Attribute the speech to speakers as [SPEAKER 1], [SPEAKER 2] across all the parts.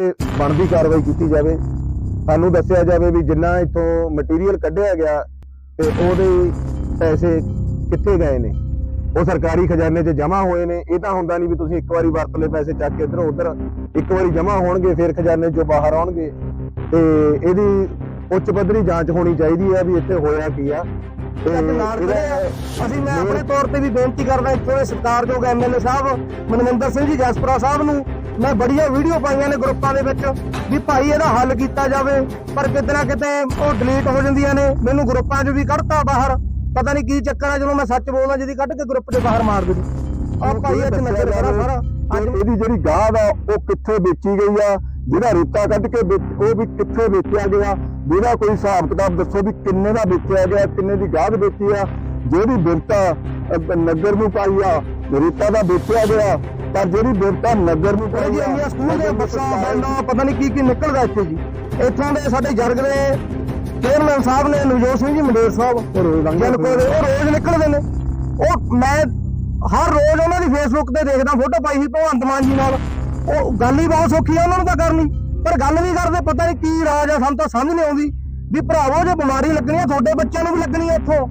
[SPEAKER 1] ਤੇ ਬਣਦੀ ਕਾਰਵਾਈ ਕੀਤੀ ਜਾਵੇ। ਸਾਨੂੰ ਦੱਸਿਆ ਜਾਵੇ ਵੀ ਜਿੰਨਾ ਇੱਥੋਂ ਮਟੀਰੀਅਲ ਕੱਢਿਆ ਗਿਆ ਤੇ ਉਹਦੇ ਪੈਸੇ ਕਿੱਥੇ ਗਏ ਨੇ। ਉਹ ਸਰਕਾਰੀ ਖਜ਼ਾਨੇ 'ਚ ਜਮ੍ਹਾਂ ਹੋਏ ਨੇ। ਇਹ ਤਾਂ ਹੁੰਦਾ ਨਹੀਂ ਵੀ ਤੁਸੀਂ ਇੱਕ ਵਾਰੀ ਵਰਤ ਲਏ ਪੈਸੇ ਚੱਕ ਕੇ ਇੱਧਰੋਂ ਉੱਧਰ ਇੱਕ ਵਾਰੀ ਜਮ੍ਹਾਂ ਹੋਣਗੇ ਫਿਰ ਖਜ਼ਾਨੇ 'ਚੋਂ ਬਾਹਰ ਆਉਣਗੇ। ਤੇ ਇਹਦੀ ਉੱਚ ਪੱਧਰੀ ਜਾਂਚ ਹੋਣੀ ਚਾਹੀਦੀ ਹੈ ਵੀ ਇੱਥੇ ਹੋਇਆ ਕੀ ਆ।
[SPEAKER 2] ਅਸੀਂ ਮੈਂ ਆਪਣੇ ਤੌਰ ਤੇ ਵੀ ਬੇਨਤੀ ਕਰਦਾ ਇੱਥੋਂ ਦੇ ਸਤਿਕਾਰਯੋਗ ਐਮਐਲਏ ਸਾਹਿਬ ਮਨਵਿੰਦਰ ਸਿੰਘ ਜੀ ਜਸਪੁਰਾ ਸਾਹਿਬ ਨੂੰ ਮੈਂ ਬੜੀਆਂ ਵੀਡੀਓ ਪਾਈਆਂ ਨੇ ਗਰੁੱਪਾਂ ਦੇ ਵਿੱਚ ਵੀ ਭਾਈ ਇਹਦਾ ਹੱਲ ਕੀਤਾ ਜਾਵੇ ਪਰ ਕਿਤੇ ਨਾ ਕਿਤੇ ਉਹ ਡਿਲੀਟ ਹੋ ਜਾਂਦੀਆਂ ਨੇ। ਮੈਨੂੰ ਗਰੁੱਪਾਂ 'ਚ ਵੀ ਕੱਢਤਾ ਬਾਹਰ। ਪਤਾ ਨਹੀਂ ਕੀ ਚੱਕਰ ਹੈ ਜਦੋਂ ਮੈਂ ਸੱਚ ਬੋਲਦਾ ਜਿਹਦੀ ਕੱਢ ਕੇ ਗਰੁੱਪ ਦੇ ਬਾਹਰ ਮਾਰ ਦਿੰਦੀ। ਆ ਭਾਈ ਅੱਜ ਨਜ਼ਰ ਸਾਰਾ ਸਾਰਾ। ਅੱਜ
[SPEAKER 1] ਇਹਦੀ ਜਿਹੜੀ ਗਾਹ ਆ ਉਹ ਕਿੱਥੇ ਵੇਚੀ ਗਈ ਆ? ਜਿਹੜਾ ਰੇਤਾ ਕੱਢ ਕੇ ਉਹ ਵੀ ਕਿੱਥੇ ਵੇਚਿਆ ਗਿਆ? ਜਿਹਦਾ ਕੋਈ ਹਿਸਾਬ ਕਿਤਾਬ ਦੱਸੋ ਵੀ ਕਿੰਨੇ ਦਾ ਵੇਚਿਆ ਗਿਆ ਕਿੰਨੇ ਦੀ ਗਾਹ ਵੇਚੀ ਆ? ਜਿਹੜੀ ਬਿਰਤਾ ਨਗਰ ਨੂੰ ਪਾਈ ਆ ਰੇਤਾ ਦਾ ਵੇਚਿਆ ਗਿਆ। ਪਰ ਜਿਹੜੀ ਬਿਰਤਾ ਨਗਰ ਨੂੰ ਪਾਈ
[SPEAKER 2] ਜੀ ਇੰਨੀਆਂ ਸਕੂਲ ਦੇ ਬੱਸਾਂ ਬੈਂਡਾਂ ਪਤਾ ਨਹੀਂ ਕੀ ਕੀ ਨਿਕਲਦਾ ਇੱਥੇ ਜੀ। ਇੱਥੋਂ ਦੇ ਸਾਡੇ ਜਰਗ ਦੇ ਚੇਅਰਮੈਨ ਸਾਹਿਬ ਨੇ ਨਵਜੋਤ ਸਿੰਘ ਜੀ ਮੰਡੇਰ ਸਾਹਿਬ।
[SPEAKER 1] ਰੋਜ਼ ਲੰਘਦੇ
[SPEAKER 2] ਉਹ ਰੋਜ਼ ਨਿਕਲਦੇ ਨੇ। ਉਹ ਮੈਂ ਹਰ ਰੋਜ਼ ਉਹਨਾਂ ਦੀ ਫੇਸਬੁੱਕ ਤੇ ਦੇਖਦਾ ਫੋਟੋ ਪਾਈ ਸੀ ਭਗਵੰਤ ਮਾਨ ਜੀ ਨਾਲ। ਉਹ ਗੱਲ ਹੀ ਬਹੁਤ ਸੌਖੀ ਆ ਉਹਨਾਂ ਨੂੰ ਤਾਂ ਕਰਨੀ। ਪਰ ਗੱਲ ਵੀ ਕਰਦੇ ਪਤਾ ਨਹੀਂ ਕੀ ਰਾਜ ਆ ਸਾਨੂੰ ਤਾਂ ਸਮਝ ਨਹੀਂ ਆਉਂਦੀ। ਵੀ ਭਰਾਵੋ ਜੇ ਬਿਮਾਰੀ ਲੱਗਣੀ ਆ ਤੁਹਾਡੇ ਬੱਚਿਆਂ ਨੂੰ ਵੀ ਲੱਗਣੀ ਆ ਇੱਥੋਂ।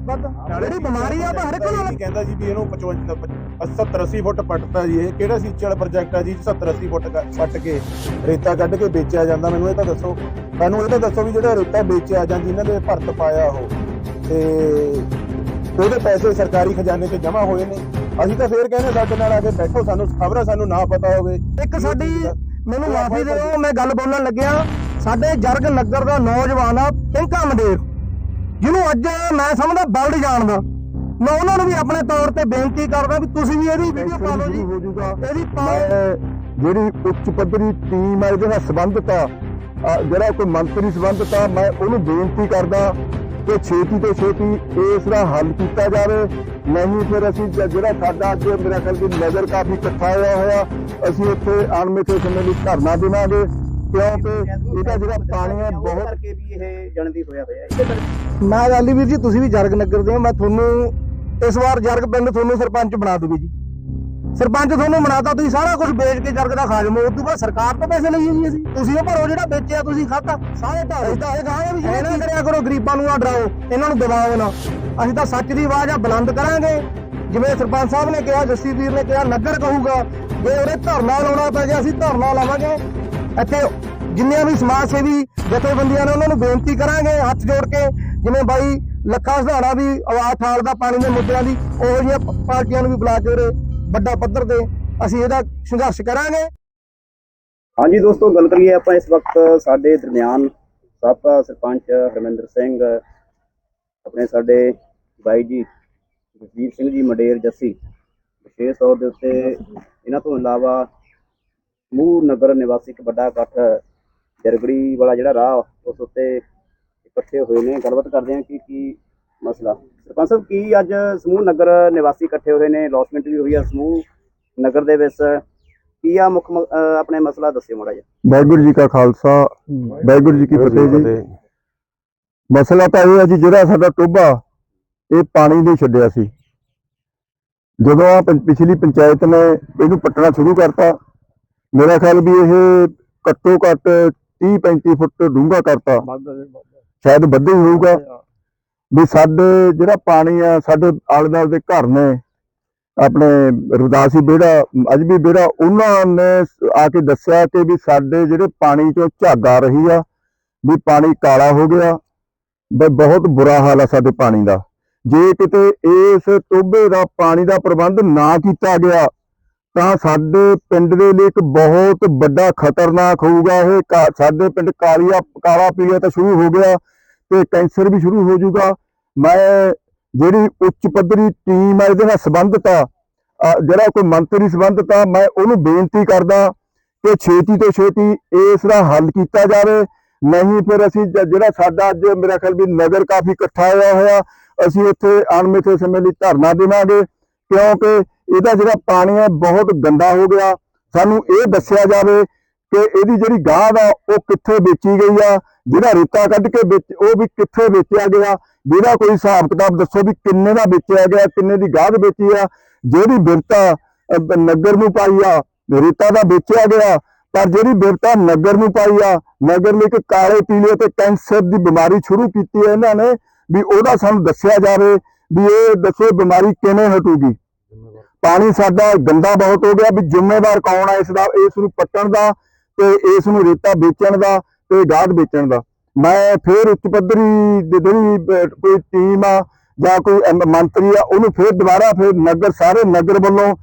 [SPEAKER 2] ਜਿਹੜੀ ਬਿਮਾਰੀ ਆ ਤਾਂ ਹਰ ਇੱਕ ਨੂੰ
[SPEAKER 3] ਕਹਿੰਦਾ ਜੀ ਵੀ ਇਹਨੂੰ 55 70 80 ਫੁੱਟ ਪੱਟਤਾ ਜੀ ਇਹ ਕਿਹੜਾ ਸੀਚੇ ਵਾਲਾ ਪ੍ਰੋਜੈਕਟ ਆ ਜੀ 70 80 ਫੁੱਟ ਪੱਟ ਕੇ ਰੇਤਾ ਕੱਢ ਕੇ ਵੇਚਿਆ ਜਾਂਦਾ। ਮੈਨੂੰ ਇਹ ਤਾਂ ਦੱਸੋ ਸਾਨੂੰ ਇਹ ਤਾਂ ਦੱਸੋ ਵੀ ਜਿਹੜਾ ਰੇਤਾ ਵੇਚਿਆ ਜਾਂ ਜਿਨ੍ਹਾਂ ਦੇ ਭਰਤ ਪਾਇਆ ਉਹ ਤੇ ਉਹਦੇ ਪੈਸੇ ਸਰਕਾਰੀ ਖਜ਼ਾਨੇ 'ਚ ਜਮ੍ਹਾਂ ਹੋਏ ਨੇ। ਅਸੀਂ ਤਾਂ ਫੇਰ ਕਹਿੰਦੇ ਸਾਡੇ ਨਾਲ ਆ ਕੇ ਬੈਠੋ ਸਾਨੂੰ ਖਬਰ ਸਾਨੂੰ ਨਾ ਪਤਾ ਹੋਵੇ।
[SPEAKER 2] ਇੱਕ ਸਾਡੀ ਮੈਨੂੰ ਮਾਫੀ ਦਿਓ ਮੈਂ ਗੱਲ ਬੋਲਣ ਲੱਗਿਆ। ਸਾਡੇ ਜਰਗ ਨਗਰ ਦਾ ਨੌਜਵਾਨ ਆ ਪਿੰਕਾ ਮੰਡੇਰ ਜਿਹਨੂੰ ਅੱਜ ਮੈਂ ਸਮਝਦਾ ਵਰਲਡ ਜਾਣਦਾ। ਮੈਂ ਉਹਨਾਂ ਨੂੰ ਵੀ ਆਪਣੇ ਤੌਰ ਤੇ ਬੇਨਤੀ ਕਰਦਾ ਵੀ ਤੁਸੀਂ ਵੀ ਇਹਦੀ ਵੀਡੀਓ ਪਾ ਲਓ ਜੀ।
[SPEAKER 1] ਹੋ ਜਾਊਗਾ
[SPEAKER 2] ਇਹਦੀ ਪਾਓ
[SPEAKER 1] ਜਿਹੜੀ ਉੱਚ ਪੱਧਰੀ ਟੀਮ ਹੈ ਇਹਦੇ ਨਾਲ ਸੰਬੰਧਿਤ ਆ। ਜਿਹੜਾ ਕੋਈ ਮੰਤਰੀ ਸੰਬੰਧਿਤ ਆ ਮੈਂ ਉਹਨੂੰ ਬੇਨਤੀ ਕਰਦਾ ਕਿ ਛੇਤੀ ਤੋਂ ਛੇਤੀ ਇਸ ਦਾ ਹੱਲ ਕੀਤਾ ਜਾਵੇ। ਨਹੀਂ ਫਿਰ ਅਸੀਂ ਜਿਹੜਾ ਸਾਡਾ ਅੱਜ ਮੇਰਾ ਖਿਆਲ ਕਿ ਨਜ਼ਰ ਕਾਫੀ ਇਕੱਠਾ ਹੋਇਆ ਹੋਇਆ ਅਸੀਂ ਇੱਥੇ ਅਣਮਿੱਥੇ ਸਮੇਂ ਲਈ ਧਰਨਾ ਦੇਵਾਂਗੇ। ਕਿਉਂਕਿ ਇਹਦਾ ਜਿਹੜਾ ਪਾਣੀ ਹੈ ਬਹੁਤ
[SPEAKER 4] ਕਰਕੇ ਵੀ ਇਹ ਜਣਦੀ ਹੋਇਆ ਕਰਕੇ
[SPEAKER 2] ਮੈਂ ਗੱਲ ਵੀਰ ਜੀ ਤੁਸੀਂ ਵੀ ਜਰਗ ਨਗਰ ਦੇ ਹੋ ਮੈਂ ਤੁਹਾਨੂੰ ਇਸ ਵਾਰ ਜਰਗ ਪਿੰਡ ਤੁਹਾਨੂੰ ਸਰਪੰਚ ਬਣਾ ਦੂਗੀ ਜੀ। ਸਰਪੰਚ ਤੁਹਾਨੂੰ ਬਣਾਤਾ ਤੁਸੀਂ ਸਾਰਾ ਕੁਝ ਵੇਚ ਕੇ ਜਰਗ ਦਾ ਖਾ ਜਾਓ ਉਸ ਤੋਂ ਬਾਅਦ ਸਰਕਾਰ ਤੋਂ ਪੈਸੇ ਲਈਏ ਜੀ ਅਸੀਂ। ਤੁਸੀਂ ਉਹ ਭਰੋ ਜਿਹੜਾ ਵੇਚਿਆ ਤੁਸੀਂ ਖਾਤਾ। ਸਾਰੇ ਢਾਲੇ ਤਾਂ ਇਹ ਗਾਏ ਵੀ ਇਹ ਨਾ ਕਰਿਆ ਕਰੋ ਗਰੀਬਾਂ ਨੂੰ ਆ ਡਰਾਓ ਇਹਨਾਂ ਨੂੰ ਦਬਾਓ ਨਾ। ਅਸੀਂ ਤਾਂ ਸੱਚ ਦੀ ਆਵਾਜ਼ ਆ ਬੁਲੰਦ ਕਰਾਂਗੇ। ਜਿਵੇਂ ਸਰਪੰਚ ਸਾਹਿਬ ਨੇ ਕਿਹਾ ਜੱਸੀ ਵੀਰ ਨੇ ਕਿਹਾ ਨਗਰ ਕਹੂਗਾ ਜੇ ਉਹਨੇ ਧਰਨਾ ਲਾਉਣਾ ਪੈ ਗਿਆ ਅਸੀਂ ਧਰਨਾ ਲਾਵਾਂਗੇ ਇੱਥੇ ਜਿੰਨੀਆਂ ਵੀ ਸਮਾਜ ਸੇਵੀ ਜਥੇਬੰਦੀਆਂ ਨੇ ਉਹਨਾਂ ਨੂੰ ਬੇਨਤੀ ਕਰਾਂਗੇ, ਹੱਥ ਜੋੜ ਕੇ, ਜਿਵੇਂ ਬਾਈ ਲੱਖਾ ਸਧਾਣਾ ਵੀ ਆਵਾਜ਼ ਠਾਲਦਾ ਪਾਣੀ ਦੇ ਮੁੱਦਿਆਂ ਦੀ, ਉਹੋ ਜਿਹੀਆਂ ਪਾਰਟੀਆਂ ਨੂੰ ਵੀ ਬੁਲਾ ਕੇ ਉਰੇ ਵੱਡਾ ਪੱਧਰ ਤੇ ਅਸੀਂ ਇਹਦਾ ਸੰਘਰਸ਼ ਕਰਾਂਗੇ।
[SPEAKER 4] ਹਾਂਜੀ ਦੋਸਤੋ, ਗੱਲ ਕਰੀਏ ਆਪਾਂ ਇਸ ਵਕਤ ਸਾਡੇ ਦਰਮਿਆਨ ਸਾਬਕਾ ਸਰਪੰਚ ਹਰਮਿੰਦਰ ਸਿੰਘ, ਆਪਣੇ ਸਾਡੇ ਬਾਈ ਜੀ ਜਸਵੀਰ ਸਿੰਘ ਜੀ ਮੰਡੇਰ ਜੱਸੀ, ਵਿਸ਼ੇਸ਼ ਤੌਰ ਦੇ ਉੱਤੇ ਇਹਨਾਂ ਤੋਂ ਇਲਾਵਾ ਸਮੂਹ ਨਗਰ ਨਿਵਾਸੀ ਇੱਕ ਵੱਡਾ ਇਕੱਠ ਜਰਗੜੀ ਵਾਲਾ ਜਿਹੜਾ ਰਾਹ ਉਸ ਉੱਤੇ ਇਕੱਠੇ ਹੋਏ ਨੇ। ਗੱਲਬਾਤ ਕਰਦੇ ਹਾਂ ਕਿ ਕੀ ਮਸਲਾ। ਸਰਪੰਚ ਸਾਹਿਬ ਕੀ ਅੱਜ ਸਮੂਹ ਨਗਰ ਨਿਵਾਸੀ ਇਕੱਠੇ ਹੋਏ ਨੇ? ਲੌਸਮੈਂਟ ਵੀ ਹੋਈ ਆ ਸਮੂਹ ਨਗਰ ਦੇ ਵਿੱਚ। ਕੀ ਆ ਮੁੱਖ ਆਪਣੇ ਮਸਲਾ ਦੱਸਿਓ ਮਾੜਾ ਜਿਹਾ।
[SPEAKER 1] ਵਾਹਿਗੁਰੂ ਜੀ ਕਾ ਖਾਲਸਾ। ਵਾਹਿਗੁਰੂ ਜੀ ਕੀ ਫਤਿਹ ਜੀ। ਮਸਲਾ ਤਾਂ ਇਹ ਹੈ ਜੀ ਜਿਹੜਾ ਸਾਡਾ ਟੋਭਾ ਇਹ ਪਾਣੀ ਨਹੀਂ ਛੱਡਿਆ ਸੀ। ਜਦੋਂ ਆ ਪਿਛਲੀ ਪੰਚਾਇਤ ਨੇ ਇਹਨੂੰ ਪੱਟਣਾ ਸ਼ੁਰੂ ਕਰਤਾ ਮੇਰਾ ਖਿਆਲ ਵੀ ਇਹ ਘੱਟੋ ਘੱਟ 30 35 ਫੁੱਟ ਡੂੰਘਾ ਕਰਤਾ। ਸ਼ਾਇਦ ਵੱਧੇ ਹੋਊਗਾ। ਵੀ ਸਾਡੇ ਜਿਹੜਾ ਪਾਣੀ ਆ ਸਾਡੇ ਆਲੇ ਦੁਆਲੇ ਦੇ ਘਰ ਨੇ ਆਪਣੇ ਰਵਿਦਾਸੀ ਬੇੜਾ ਅੱਜ ਵੀ ਬੇੜਾ ਉਹਨਾਂ ਨੇ ਆ ਕੇ ਦੱਸਿਆ ਕਿ ਵੀ ਸਾਡੇ ਜਿਹੜੇ ਪਾਣੀ ਚੋਂ ਝੱਗ ਆ ਰਹੀ ਆ ਵੀ ਪਾਣੀ ਕਾਲਾ ਹੋ ਗਿਆ ਵੀ ਬਹੁਤ ਬੁਰਾ ਹਾਲ ਆ ਸਾਡੇ ਪਾਣੀ ਦਾ। ਜੇ ਕਿਤੇ ਇਸ ਟੋਭੇ ਦਾ ਪਾਣੀ ਦਾ ਪ੍ਰਬੰਧ ਨਾ ਕੀਤਾ ਗਿਆ ਤਾਂ ਸਾਡੇ ਪਿੰਡ ਦੇ ਲਈ ਇੱਕ ਬਹੁਤ ਵੱਡਾ ਖਤਰਨਾਕ ਹੋਊਗਾ ਇਹ ਕਾ- ਸਾਡੇ ਪਿੰਡ ਕਾਲੀਆ, ਕਾਲਾ ਪੀਲੀਆ ਤਾਂ ਸ਼ੁਰੂ ਹੋ ਗਿਆ ਤੇ ਕੈਂਸਰ ਵੀ ਸ਼ੁਰੂ ਹੋ ਜਾਊਗਾ। ਮੈਂ ਜਿਹੜੀ ਉੱਚ ਪੱਧਰੀ ਟੀਮ ਹੈ ਇਹਦੇ ਨਾਲ ਸੰਬੰਧਿਤ ਆ ਜਿਹੜਾ ਕੋਈ ਮੰਤਰੀ ਸੰਬੰਧਿਤ ਆ, ਮੈਂ ਉਹਨੂੰ ਬੇਨਤੀ ਕਰਦਾ ਕਿ ਛੇਤੀ ਤੋਂ ਛੇਤੀ ਇਸ ਦਾ ਹੱਲ ਕੀਤਾ ਜਾਵੇ। ਨਹੀਂ ਫਿਰ ਅਸੀਂ ਜਿਹੜਾ ਸਾਡਾ ਅੱਜ ਮੇਰਾ ਖਿਆਲ ਵੀ ਨਗਰ ਕਾਫੀ ਇਕੱਠਾ ਹੋਇਆ ਹੋਇਆ, ਅਸੀਂ ਇੱਥੇ ਅਣਮਿੱਥੇ ਸਮੇਂ ਲਈ ਧਰਨਾ ਦੇਵਾਂਗੇ, ਕਿਉਂਕਿ ਇਹਦਾ ਜਿਹੜਾ ਪਾਣੀ ਹੈ ਬਹੁਤ ਗੰਦਾ ਹੋ ਗਿਆ। ਸਾਨੂੰ ਇਹ ਦੱਸਿਆ ਜਾਵੇ ਕਿ ਇਹਦੀ ਜਿਹੜੀ ਗਾਹ ਆ, ਉਹ ਕਿੱਥੇ ਵੇਚੀ ਗਈ ਆ? ਜਿਹੜਾ ਰੇਤਾ ਕੱਢ ਕੇ ਵੇਚ, ਉਹ ਵੀ ਕਿੱਥੇ ਵੇਚਿਆ ਗਿਆ? ਜਿਹਦਾ ਕੋਈ ਹਿਸਾਬ ਕਿਤਾਬ ਦੱਸੋ ਵੀ ਕਿੰਨੇ ਦਾ ਵੇਚਿਆ ਗਿਆ, ਕਿੰਨੇ ਦੀ ਗਾਹ ਵੇਚੀ ਆ? ਜਿਹੜੀ ਬਿਰਤਾ ਨਗਰ ਨੂੰ ਪਾਈ ਆ, ਰੇਤਾ ਦਾ ਵੇਚਿਆ ਗਿਆ, ਪਰ ਜਿਹੜੀ ਬਿਪਤਾ ਨਗਰ ਨੂੰ ਪਾਈ ਆ, ਨਗਰ ਲਈ ਇੱਕ ਕਾਲੇ, ਪੀਲੇ ਤੇ ਕੈਂਸਰ ਦੀ ਬਿਮਾਰੀ ਸ਼ੁਰੂ ਕੀਤੀ ਹੈ ਇਹਨਾਂ ਨੇ, ਵੀ ਉਹਦਾ ਸਾਨੂੰ ਦੱਸਿਆ ਜਾਵੇ ਵੀ ਇਹ ਦੱਸੋ ਇਹ ਬਿਮਾਰੀ ਕਿਵੇਂ ਹਟੂਗੀ। ਪਾਣੀ ਸਾਡਾ ਗੰਦਾ ਬਹੁਤ ਹੋ ਗਿਆ ਵੀ ਜ਼ਿੰਮੇਵਾਰ ਕੌਣ ਆ ਇਸ ਦਾ, ਇਸ ਨੂੰ ਪੱਟਣ ਦਾ ਤੇ ਇਸ ਨੂੰ ਰੇਤਾ ਵੇਚਣ ਦਾ ਤੇ ਗਾਦ ਵੇਚਣ ਦਾ। ਮੈਂ ਫਿਰ ਉੱਚ ਪੱਧਰੀ ਜਿਹੜੀ ਕੋਈ ਟੀਮ ਆ ਜਾਂ ਕੋਈ ਐਮ- ਮੰਤਰੀ ਆ, ਉਹਨੂੰ ਫਿਰ ਦੁਬਾਰਾ ਫਿਰ ਨਗਰ, ਸਾਰੇ ਨਗਰ ਵੱਲੋਂ